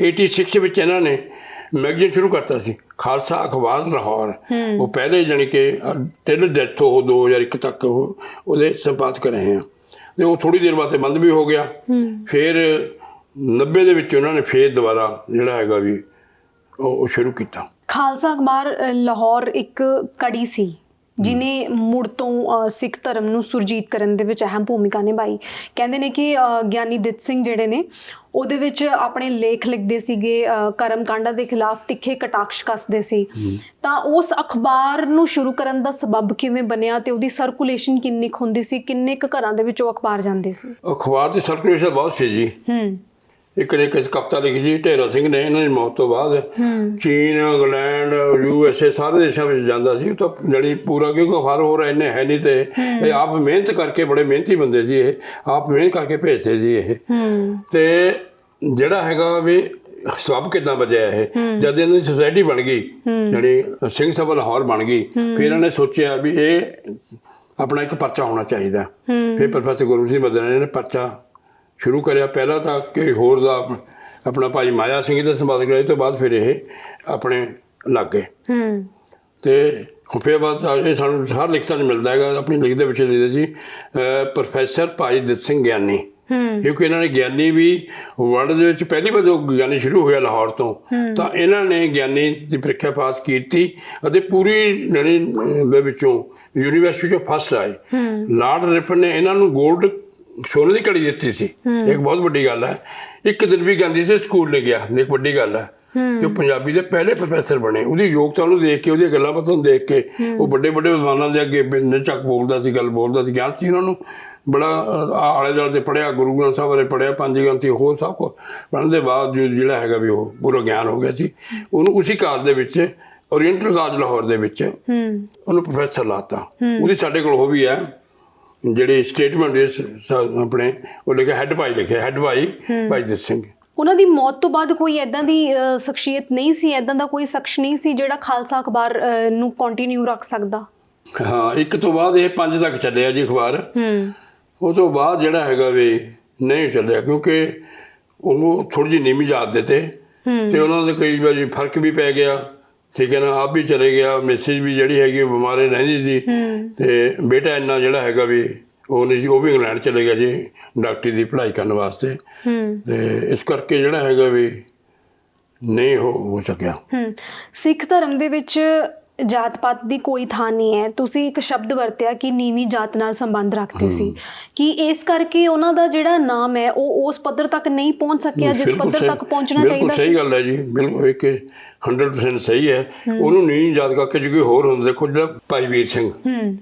86 ਵਿੱਚ ਇਹਨਾਂ ਨੇ ਮੈਗਜ਼ੀਨ ਸ਼ੁਰੂ ਕਰਤਾ ਸੀ। ਖਾਲਸਾ ਅਖਬਾਰ ਲਾਹੌਰ। ਉਹ ਪਹਿਲੇ ਜਾਣੀ ਕਿ ਟਿਲ ਡੈਥ ਉਹ 2001 ਤੱਕ ਉਹ ਉਹਦੇ ਸੰਪਾਦਕ ਰਹੇ ਆ। ਤੇ ਉਹ ਥੋੜੀ ਦੇਰ ਬਾਅਦ ਬੰਦ ਵੀ ਹੋ ਗਿਆ। ਫਿਰ 90 ਦੇ ਵਿੱਚ ਉਹਨਾਂ ਨੇ ਫੇਰ ਦੁਬਾਰਾ ਜਿਹੜਾ ਹੈਗਾ ਵੀ ਉਹ ਸ਼ੁਰੂ ਕੀਤਾ। ਖਾਲਸਾ ਅਖਬਾਰ ਲਾਹੌਰ ਇੱਕ ਕੜੀ ਸੀ। ਜਿਨੇ ਮੁੜ ਤੋਂ ਸਿੱਖ ਧਰਮ ਨੂੰ ਸੁਰਜੀਤ ਕਰਨ ਦੇ ਵਿੱਚ ਅਹਿਮ ਭੂਮਿਕਾ ਨਿਭਾਈ। ਕਹਿੰਦੇ ਨੇ ਕਿ ਗਿਆਨੀ ਦਿੱਤ ਸਿੰਘ ਜਿਹੜੇ ਨੇ ਉਹਦੇ ਵਿੱਚ ਆਪਣੇ ਲੇਖ ਲਿਖਦੇ ਸੀਗੇ ਕਰਮ ਕਾਂਡਾਂ ਦੇ ਖਿਲਾਫ ਤਿੱਖੇ ਕਟਾਕਸ਼ ਕੱਸਦੇ ਸੀ। ਤਾਂ ਉਸ ਅਖਬਾਰ ਨੂੰ ਸ਼ੁਰੂ ਕਰਨ ਦਾ ਸਬਬ ਕਿਵੇਂ ਬਣਿਆ ਤੇ ਉਹਦੀ ਸਰਕੂਲੇਸ਼ਨ ਕਿੰਨੀ ਹੁੰਦੀ ਸੀ ਕਿੰਨੇ ਕੁ ਘਰਾਂ ਦੇ ਵਿੱਚ ਉਹ ਅਖਬਾਰ ਜਾਂਦੇ ਸੀ? ਅਖਬਾਰ ਦੀ ਸਰਕੂਲੇਸ਼ਨ ਬਹੁਤ ਸੀ ਜੀ। ਹੂੰ। ਇੱਕ ਨੇ ਕਿਸ ਕਵਿਤਾ ਲਿਖੀ ਸੀ ਢੇਰਾ ਸਿੰਘ ਨੇ ਇਹਨਾਂ ਦੀ ਮੌਤ ਤੋਂ ਬਾਅਦ। ਚੀਨ ਇੰਗਲੈਂਡ ਯੂ ਐਸ ਏ ਸਾਰੇ ਦੇਸ਼ਾਂ ਵਿੱਚ ਜਾਂਦਾ ਸੀ। ਤਾਂ ਜਿਹੜੀ ਪੂਰਾ ਕਿਉਂਕਿ ਅਖਬਾਰ ਹੋਰ ਇੰਨੇ ਹੈ ਨਹੀਂ ਤੇ ਇਹ ਆਪ ਮਿਹਨਤ ਕਰਕੇ ਬੜੇ ਮਿਹਨਤੀ ਬੰਦੇ ਸੀ ਇਹ। ਆਪ ਮਿਹਨਤ ਕਰਕੇ ਭੇਜਦੇ ਸੀ ਇਹ। ਤੇ ਜਿਹੜਾ ਹੈਗਾ ਵੀ ਸਬਬ ਕਿਦਾਂ ਬਚਿਆ ਇਹ। ਜਦ ਇਹਨਾਂ ਦੀ ਸੁਸਾਇਟੀ ਬਣ ਗਈ ਜਿਹੜੀ ਸਿੰਘ ਸਭਾ ਲਾਹੌਰ ਬਣ ਗਈ ਫਿਰ ਇਹਨਾਂ ਨੇ ਸੋਚਿਆ ਵੀ ਇਹ ਆਪਣਾ ਇੱਕ ਪਰਚਾ ਹੋਣਾ ਚਾਹੀਦਾ। ਫਿਰ ਪ੍ਰੋਫੈਸਰ ਗੁਰੂ ਸਿੰਘ ਮਦਨ ਨੇ ਪਰਚਾ ਸ਼ੁਰੂ ਕਰਿਆ ਪਹਿਲਾਂ ਤਾਂ ਕਿ ਹੋਰ ਦਾ ਆਪ- ਆਪਣਾ ਭਾਈ ਮਾਇਆ ਸਿੰਘ ਦਾ ਸੰਪਾਦਕ ਰਹੇ ਤੋਂ ਬਾਅਦ ਫਿਰ ਇਹ ਆਪਣੇ ਲੱਗ। ਗਏ ਹੂੰ। ਤੇ ਫਿਰ ਬਾਅਦ ਇਹ ਸਾਨੂੰ ਹਰ ਲਿਖਤਾਂ 'ਚ ਮਿਲਦਾ ਹੈਗਾ ਆਪਣੀ ਲਿਖ ਦੇ ਵਿੱਚ ਲਿਖਦੇ ਸੀ ਪ੍ਰੋਫੈਸਰ ਭਾਈ ਦਿੱਤ ਸਿੰਘ ਗਿਆਨੀ। ਹੂੰ। ਕਿਉਂਕਿ ਇਹਨਾਂ ਨੇ ਗਿਆਨੀ ਵੀ ਵਰਲਡ ਦੇ ਵਿੱਚ ਪਹਿਲੀ ਵਾਰ ਉਹ ਗਿਆਨੀ ਸ਼ੁਰੂ ਹੋਇਆ ਲਾਹੌਰ ਤੋਂ ਤਾਂ ਇਹਨਾਂ ਨੇ ਗਿਆਨੀ ਦੀ ਪ੍ਰੀਖਿਆ ਪਾਸ ਕੀਤੀ ਅਤੇ ਪੂਰੀ ਜਿਹੜੀ ਦੇ ਵਿੱਚੋਂ ਯੂਨੀਵਰਸਿਟੀ ਚੋਂ ਫਸਟ ਆਏ। ਲਾਰਡ ਰਿਪਨ ਨੇ ਇਹਨਾਂ ਨੂੰ 골ਡ ਸੋਨੇ ਦੀ ਘੜੀ ਦਿੱਤੀ ਸੀ। ਇੱਕ ਬਹੁਤ ਵੱਡੀ ਗੱਲ ਹੈ। ਇੱਕ ਦਿਨ ਵੀ ਗਾਂਧੀ ਸੀ ਸਕੂਲ ਨਹੀਂ ਗਿਆ। ਇੱਕ ਵੱਡੀ ਗੱਲ ਹੈ। ਉਹ ਪੰਜਾਬੀ ਦੇ ਪਹਿਲੇ ਪ੍ਰੋਫੈਸਰ ਬਣੇ। ਉਹਦੀ ਯੋਗਤਾ ਨੂੰ ਦੇਖ ਕੇ ਉਹਦੀਆਂ ਗੱਲਾਂ ਬਾਤਾਂ ਨੂੰ ਦੇਖ ਕੇ ਉਹ ਵੱਡੇ ਵੱਡੇ ਵਿਦਵਾਨਾਂ ਦੇ ਅੱਗੇ ਨਿਚਕ ਬੋਲਦਾ ਸੀ ਗੱਲ ਬੋਲਦਾ ਸੀ। ਗਿਆਨ ਸੀ ਉਹਨਾਂ ਨੂੰ। ਬੜਾ ਆਲੇ ਦੁਆਲੇ ਤੇ ਪੜਿਆ ਗੁਰੂ ਗ੍ਰੰਥ ਸਾਹਿਬ ਬਾਰੇ ਪੜਿਆ ਪੰਜ ਗ੍ਰੰਥੀ ਹੋਰ ਸਭ ਕੁਝ ਪੜ੍ਹਨ ਦੇ ਬਾਅਦ ਜੋ ਜਿਹੜਾ ਹੈਗਾ ਵੀ ਉਹ ਪੂਰਾ ਗਿਆਨ ਹੋ ਗਿਆ ਸੀ। ਉਹਨੂੰ ਉਸੇ ਕਾਲ ਦੇ ਵਿੱਚ ਓਰੀਐਂਟਲ ਕਾਲਜ ਲਾਹੌਰ ਦੇ ਵਿੱਚ ਉਹਨੂੰ ਪ੍ਰੋਫੈਸਰ ਲਾਤਾ। ਉਹਦੀ ਸਾਡੇ ਕੋਲ ਉਹ ਵੀ ਹੈ। ਜਿਹੜੀ ਸਟੇਟਮੈਂਟ ਇਸ ਆਪਣੇ ਉਹ ਲਿਖਿਆ ਹੈੱਡ ਭਾਈ ਲਿਖਿਆ ਹੈੱਡ ਭਾਈ ਭਾਈ ਜਸ ਸਿੰਘ। ਉਹਨਾਂ ਦੀ ਮੌਤ ਤੋਂ ਬਾਅਦ ਕੋਈ ਐਦਾਂ ਦੀ ਸ਼ਖਸੀਅਤ ਨਹੀਂ ਸੀ ਐਦਾਂ ਦਾ ਕੋਈ ਸ਼ਖਸ ਨਹੀਂ ਸੀ ਜਿਹੜਾ ਖਾਲਸਾ ਅਖਬਾਰ ਨੂੰ ਕੰਟੀਨਿਊ ਰੱਖ ਸਕਦਾ। ਹਾਂ ਇੱਕ ਤੋਂ ਬਾਅਦ ਇਹ ਪੰਜ ਤੱਕ ਚੱਲਿਆ ਜੀ ਅਖਬਾਰ। ਹੂੰ। ਉਹ ਤੋਂ ਬਾਅਦ ਜਿਹੜਾ ਹੈਗਾ ਵੀ ਨਹੀਂ ਚੱਲਿਆ ਕਿਉਂਕਿ ਉਹ ਥੋੜੀ ਜਿਹੀ ਨੀਵੀਂ ਜਾਤ ਦੇ ਤੇ ਤੇ ਉਹਨਾਂ ਦੇ ਕਈ ਵਾਰੀ ਫ਼ਰਕ ਵੀ ਪੈ ਗਿਆ। ਠੀਕ ਹੈ ਨਾ ਆਪ ਵੀ ਚਲੇ ਗਿਆ ਮੈਸੇਜ ਵੀ ਜਿਹੜੀ ਹੈਗੀ ਬਿਮਾਰੇ ਰਹਿੰਦੀ ਸੀ। ਤੇ ਬੇਟਾ ਇੰਨਾ ਜਿਹੜਾ ਹੈਗਾ ਵੀ ਉਹ ਨਹੀਂ ਸੀ ਉਹ ਵੀ ਇੰਗਲੈਂਡ ਚਲੇ ਗਿਆ ਜੀ ਡਾਕਟਰੀ ਦੀ ਪੜ੍ਹਾਈ ਕਰਨ ਵਾਸਤੇ। ਤੇ ਇਸ ਕਰਕੇ ਜਿਹੜਾ ਹੈਗਾ ਵੀ ਨਹੀਂ ਹੋ ਹੋ ਸਕਿਆ। ਸਿੱਖ ਧਰਮ ਦੇ ਵਿੱਚ ਜਾਤ ਪਾਤ ਦੀ ਕੋਈ ਥਾਂ ਨਹੀਂ ਹੈ। ਤੁਸੀਂ ਇੱਕ ਸ਼ਬਦ ਵਰਤਿਆ ਕਿ ਨੀਵੀਂ ਜਾਤ ਨਾਲ ਸੰਬੰਧ ਰੱਖਦੇ ਸੀ। ਕਿ ਇਸ ਕਰਕੇ ਉਹਨਾਂ ਦਾ ਜਿਹੜਾ ਨਾਮ ਹੈ ਉਹ ਉਸ ਪੱਧਰ ਤੱਕ ਨਹੀਂ ਪਹੁੰਚ ਸਕਿਆ ਜਿਸ ਪੱਧਰ ਸਹੀ- ਤੱਕ ਪਹੁੰਚਣਾ ਬਿਲਕੁਲ ਚਾਹੀਦਾ ਸਹੀ ਸੀ ਗੱਲ ਹੈ ਜੀ। ਬਿਲਕੁਲ ਇੱਕ 100% ਸਹੀ ਹੈ। ਉਹਨੂੰ ਨਹੀਂ ਯਾਦ ਕਰਕੇ ਜੇ ਕੋਈ ਹੋਰ ਹੁੰਦਾ ਦੇਖੋ ਜਿਹੜਾ ਭਾਈ ਵੀਰ ਸਿੰਘ ਹੂੰ।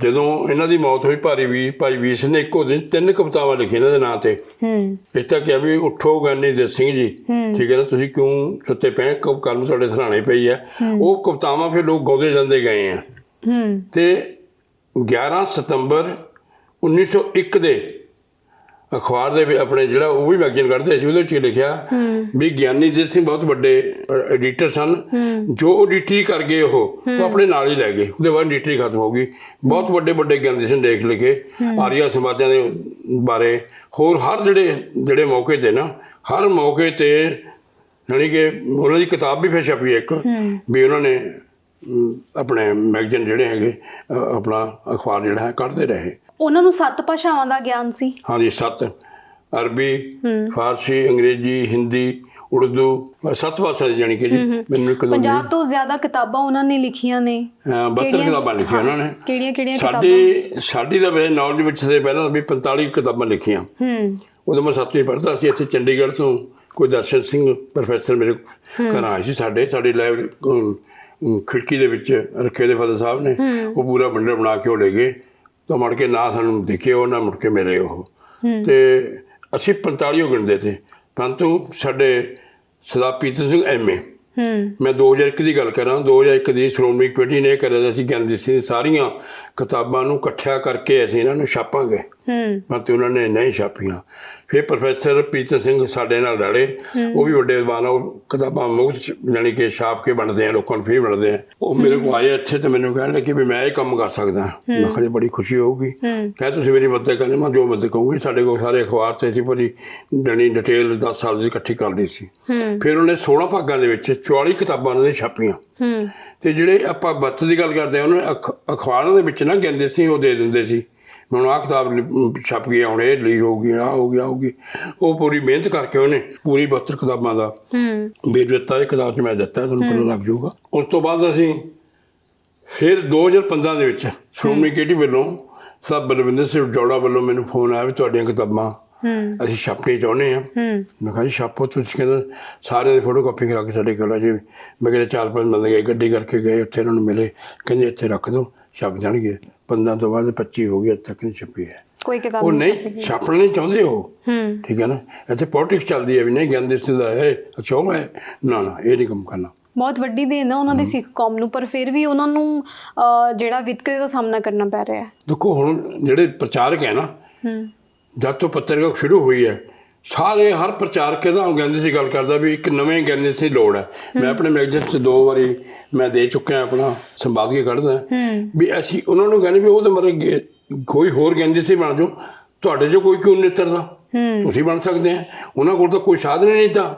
ਜਦੋਂ ਇਹਨਾਂ ਦੀ ਮੌਤ ਹੋਈ ਭਾਰੀ ਵੀਰ ਭਾਈ ਵੀਰ ਸਿੰਘ ਨੇ ਇੱਕੋ ਦਿਨ ਤਿੰਨ ਕਵਿਤਾਵਾਂ ਲਿਖੀਆਂ ਇਹਨਾਂ ਦੇ ਨਾਂ ਤੇ। ਹੂੰ। ਇਸ ਤੱਕ ਕਿਹਾ ਵੀ ਉੱਠੋ ਗਾਨੀ ਦੇ ਸਿੰਘ ਜੀ। ਠੀਕ ਹੈ ਨਾ ਤੁਸੀਂ ਕਿਉਂ ਸੁੱਤੇ ਪਏ ਕਬ ਕੱਲ ਤੁਹਾਡੇ ਸਰਾਣੇ ਪਈ ਹੈ। ਉਹ ਕਵਿਤਾਵਾਂ ਫਿਰ ਲੋਕ ਗਾਉਂਦੇ ਜਾਂਦੇ ਗਏ ਆ। ਹੂੰ। ਤੇ 11 ਸਤੰਬਰ 1901 ਦੇ ਅਖਬਾਰ ਦੇ ਵਿੱਚ ਆਪਣੇ ਜਿਹੜਾ ਉਹ ਵੀ ਮੈਗਜ਼ੀਨ ਕੱਢਦੇ ਸੀ ਉਹਦੇ ਵਿੱਚ ਲਿਖਿਆ ਵੀ ਗਿਆਨੀ ਜੀ ਸਿੰਘ ਬਹੁਤ ਵੱਡੇ ਐਡੀਟਰ ਸਨ। ਜੋ ਐਡੀਟਰੀ ਕਰ ਗਏ ਉਹ ਉਹ ਆਪਣੇ ਨਾਲ ਹੀ ਲੈ ਗਏ। ਉਹਦੇ ਬਾਅਦ ਐਡੀਟਰੀ ਖਤਮ ਹੋ ਗਈ। ਬਹੁਤ ਵੱਡੇ ਵੱਡੇ ਗਿਆਨੀ ਸਿੰਘ ਦੇਖ ਲਿਖੇ ਆਰੀਆ ਸਮਾਜਾਂ ਦੇ ਬਾਰੇ। ਹੋਰ ਹਰ ਜਿਹੜੇ ਜਿਹੜੇ ਮੌਕੇ ਤੇ ਨਾ ਹਰ ਮੌਕੇ ਤੇ ਯਾਨੀ ਕਿ ਉਹਨਾਂ ਦੀ ਕਿਤਾਬ ਵੀ ਫਿਰ ਛਪੀ ਇੱਕ ਵੀ ਉਹਨਾਂ ਨੇ ਆਪਣੇ ਮੈਗਜ਼ੀਨ ਜਿਹੜੇ ਹੈਗੇ ਆਪਣਾ ਅਖਬਾਰ ਜਿਹੜਾ ਹੈ ਕੱਢਦੇ ਰਹੇ। ਉਹਨਾਂ ਨੂੰ ਸੱਤ ਭਾਸ਼ਾਵਾਂ ਦਾ ਗਿਆਨ ਸੀ। ਹਾਂਜੀ ਸੱਤ। ਅਰਬੀ ਫਾਰਸੀ ਅੰਗਰੇਜ਼ੀ ਹਿੰਦੀ ਉਰਦੂ ਸੱਤ ਭਾਸ਼ਾ ਦੀ ਜਾਣੀ ਕਿ ਜੀ। ਮੈਨੂੰ ਇੱਕ ਦੋ 50 ਤੋਂ ਜ਼ਿਆਦਾ ਕਿਤਾਬਾਂ ਉਹਨਾਂ ਨੇ ਲਿਖੀਆਂ ਨੇ। 72 ਕਿਹੜੀਆਂ? ਕਿਤਾਬਾਂ ਲਿਖੀਆਂ ਉਹਨਾਂ ਨੇ। ਕਿਹੜੀਆਂ ਕਿਹੜੀਆਂ ਕਿਤਾਬਾਂ? ਸਾਡੀ ਸਾਡੀ ਦਾ ਵੇ ਨੌਲੇਜ ਵਿੱਚ ਸੇ ਪਹਿਲਾਂ ਵੀ 45 ਕਿਤਾਬਾਂ ਲਿਖੀਆਂ। ਹੂੰ। ਉਦੋਂ ਮੈਂ ਸੱਤਵੀਂ ਪੜ੍ਹਦਾ ਸੀ ਇੱਥੇ ਚੰਡੀਗੜ੍ਹ ਤੋਂ ਕੋਈ ਦਰਸ਼ਨ ਸਿੰਘ ਪ੍ਰੋਫੈਸਰ ਮੇਰੇ ਘਰ ਆਏ ਸੀ ਸਾਡੇ। ਸਾਡੀ ਲਾਇਬ੍ਰੇਰੀ ਖਿੜਕੀ ਦੇ ਵਿੱਚ ਰੱਖੇ ਦੇ ਫਾਦਰ ਸਾਹਿਬ ਨੇ। ਉਹ ਪੂਰਾ ਬੰਡਲ ਬਣਾ ਕੇ ਉਹ ਲੈ ਗਏ। ਤਾਂ ਮੁੜ ਕੇ ਨਾ ਸਾਨੂੰ ਦਿਖੇ ਉਹ ਨਾ ਮੁੜ ਕੇ ਮਿਲੇ ਉਹ। ਤੇ ਅਸੀਂ 45 ਗਿਣਦੇ ਤੇ ਪਰੰਤੂ ਸਾਡੇ ਸਰਦਾਰ ਪੀਤਰ ਸਿੰਘ ਐਮਏ ਮੈਂ 2001 ਦੀ ਗੱਲ ਕਰਾਂ 2001 ਦੀ ਸ਼੍ਰੋਮਣੀ ਕਮੇਟੀ ਨੇ ਕਰਿਆ ਸੀ ਗਿਆਨ ਦੀਆਂ ਸਾਰੀਆਂ ਕਿਤਾਬਾਂ ਨੂੰ ਇਕੱਠਿਆ ਕਰਕੇ ਅਸੀਂ ਇਹਨਾਂ ਨੂੰ ਛਾਪਾਂਗੇ। ਹੂੰ। ਪਰ ਉਹਨਾਂ ਨੇ ਨਹੀਂ ਛਾਪੀਆਂ। ਫਿਰ ਪ੍ਰੋਫੈਸਰ ਪੀਤਰ ਸਿੰਘ ਸਾਡੇ ਨਾਲ ਲੜੇ ਉਹ ਵੀ ਵੱਡੇ ਵਿਦਵਾਨ ਉਹ ਕਿਤਾਬਾਂ ਮੁਕਤ ਯਾਨੀ ਕਿ ਛਾਪ ਕੇ ਬਣਦੇ ਆ ਲੋਕਾਂ ਨੂੰ ਫ੍ਰੀ ਬਣਦੇ ਆ। ਉਹ ਮੇਰੇ ਕੋਲ ਆਏ ਇੱਥੇ ਤੇ ਮੈਨੂੰ ਕਹਿਣ ਲੱਗੇ ਵੀ ਮੈਂ ਇਹ ਕੰਮ ਕਰ ਸਕਦਾ। ਮੈਂ ਕਿਹਾ ਬੜੀ ਖੁਸ਼ੀ ਹੋਊਗੀ। ਕਹੇ ਤੁਸੀਂ ਮੇਰੀ ਮਦਦ ਕਰਨੀ ਮੈਂ ਜੋ ਮਦਦ ਕਹੂੰਗੀ ਸਾਡੇ ਕੋਲ ਸਾਰੇ ਅਖਬਾਰ ਤੇ ਸੀ ਪੂਰੀ ਜਣੀ ਡਿਟੇਲ 10 ਸਾਲ ਦੀ ਇਕੱਠੀ ਕਰ ਲਈ ਸੀ ਫਿਰ ਉਹਨੇ 16 ਭਾਗਾਂ ਦੇ ਵਿੱਚ 44 ਕਿਤਾਬਾਂ ਉਹਨਾਂ ਨੇ ਛਾਪੀਆਂ। ਤੇ ਜਿਹੜੇ ਆਪਾਂ ਬੱਤ ਦੀ ਗੱਲ ਕਰਦੇ ਆ ਉਹਨਾਂ ਨੇ ਅਖ- ਅਖਬਾਰਾਂ ਦੇ ਵਿੱਚ ਨਾ ਕਹਿੰਦੇ ਸੀ ਉਹ ਦੇ ਦਿੰਦੇ ਸੀ। ਹੁਣ ਆਹ ਕਿਤਾਬ ਛਪ ਗਈ ਆ, ਹੁਣ ਇਹ ਲਈ ਹੋਊਗੀ ਆ ਹੋ ਗਿਆ ਹੋਊਗੀ ਉਹ ਪੂਰੀ ਮਿਹਨਤ ਕਰਕੇ ਉਹਨੇ ਪੂਰੀ 72 ਕਿਤਾਬਾਂ ਦਾ ਹੂੰ। ਦਿੱਤਾ ਇਹ ਕਿਤਾਬ 'ਚ ਮੈਂ ਦਿੱਤਾ ਤੁਹਾਨੂੰ ਪਤਾ ਲੱਗ ਜਾਊਗਾ। ਉਸ ਤੋਂ ਬਾਅਦ ਅਸੀਂ ਫਿਰ 2015 ਦੇ ਵਿੱਚ ਸ਼੍ਰੋਮਣੀ ਕਮੇਟੀ ਵੱਲੋਂ ਸਭ ਬਲਵਿੰਦਰ ਸਿੰਘ ਜੋੜਾ ਵੱਲੋਂ ਮੈਨੂੰ ਫੋਨ ਆਇਆ ਵੀ ਤੁਹਾਡੀਆਂ ਕਿਤਾਬਾਂ ਹੂੰ ਅਸੀਂ ਛਾਪਣੀ ਚਾਹੁੰਦੇ ਹੂੰ। ਮੈਂ ਕਿਹਾ ਜੀ ਛਾਪੋ ਤੁਸੀਂ ਕਹਿੰਦੇ ਸਾਰਿਆਂ ਦੀ ਫੋਟੋ ਕਾਪੀ ਕਰਾ ਕੇ ਸਾਡੇ ਕੋਲ ਆ ਜੀ। ਮੈਂ ਕਿਹਾ ਚਾਰ ਪੰਜ ਬੰਦੇ ਗਏ ਗੱਡੀ ਕਰਕੇ ਗਏ ਉੱਥੇ ਉਹਨਾਂ ਨੂੰ ਮਿਲੇ। ਕਹਿੰਦੇ ਇੱਥੇ ਰੱਖ ਦਿਓ ਛਪ ਜਾਣਗੇ। 15 ਤੋਂ ਬਾਅਦ 25 ਹੋ ਗਈ ਅੱਜ ਤੱਕ ਨਹੀਂ ਛਪੀ ਹੈ। ਕੋਈ ਕਿਤਾਬ ਉਹ ਨਹੀਂ ਛਾਪਣਾ ਨਹੀਂ ਚਾਹੁੰਦੇ ਉਹ। ਹੂੰ। ਠੀਕ ਹੈ ਨਾ? ਇੱਥੇ ਪੋਲਿਟਿਕਸ ਚੱਲਦੀ ਹੈ ਵੀ ਨਹੀਂ ਗਿਆਨ ਦਿਸਤ ਦਾ ਹੈ। ਅੱਛਾ ਉਹ ਹੈ ਨਾ ਨਾ ਇਹ ਨਹੀਂ ਕੰਮ ਕਰਨਾ। ਬਹੁਤ ਵੱਡੀ ਦੇਣ ਹੈ ਉਹਨਾਂ ਦੀ ਸਿੱਖ ਕੌਮ ਨੂੰ ਪਰ ਫਿਰ ਵੀ ਉਹਨਾਂ ਨੂੰ ਜਿਹੜਾ ਵਿਤਕਰੇ ਦਾ ਸਾਹਮਣਾ ਕਰਨਾ ਪੈ ਰਿਹਾ ਹੈ। ਦੇਖੋ ਹੁਣ ਜਿਹੜੇ ਪ੍ਰਚਾਰਕ ਹੈ ਨਾ ਜਦ ਤੋਂ ਪੱਤਰਕਾਰ ਸ਼ੁਰੂ ਹੋਈ ਹੈ ਸਾਰੇ ਹਰ ਪ੍ਰਚਾਰਕ ਇਹਦਾ ਕਹਿੰਦੇ ਸੀ ਗੱਲ ਕਰਦਾ ਵੀ ਇੱਕ ਨਵੇਂ ਗਿਆਨੀ ਦੀ ਲੋੜ ਹੈ। ਮੈਂ ਆਪਣੇ ਮੈਗਜ਼ੀਨ 'ਚ ਦੋ ਵਾਰੀ ਮੈਂ ਦੇ ਚੁੱਕਿਆ ਆਪਣਾ ਸੰਪਾਦਕੀ ਕੱਢਦਾ। ਵੀ ਅਸੀਂ ਉਹਨਾਂ ਨੂੰ ਕਹਿੰਦੇ ਵੀ ਉਹਦੇ ਮਰੇ ਗੇ- ਕੋਈ ਹੋਰ ਗਿਆਨੀ ਸੀ ਬਣ ਜਾਓ। ਤੁਹਾਡੇ 'ਚੋਂ ਕੋਈ ਕਿਉਂ ਨਿੱਤਰਦਾ? ਤੁਸੀਂ ਬਣ ਸਕਦੇ ਆ। ਉਹਨਾਂ ਕੋਲ ਤਾਂ ਕੋਈ ਸਾਧਨ ਨਹੀਂ ਤਾਂ।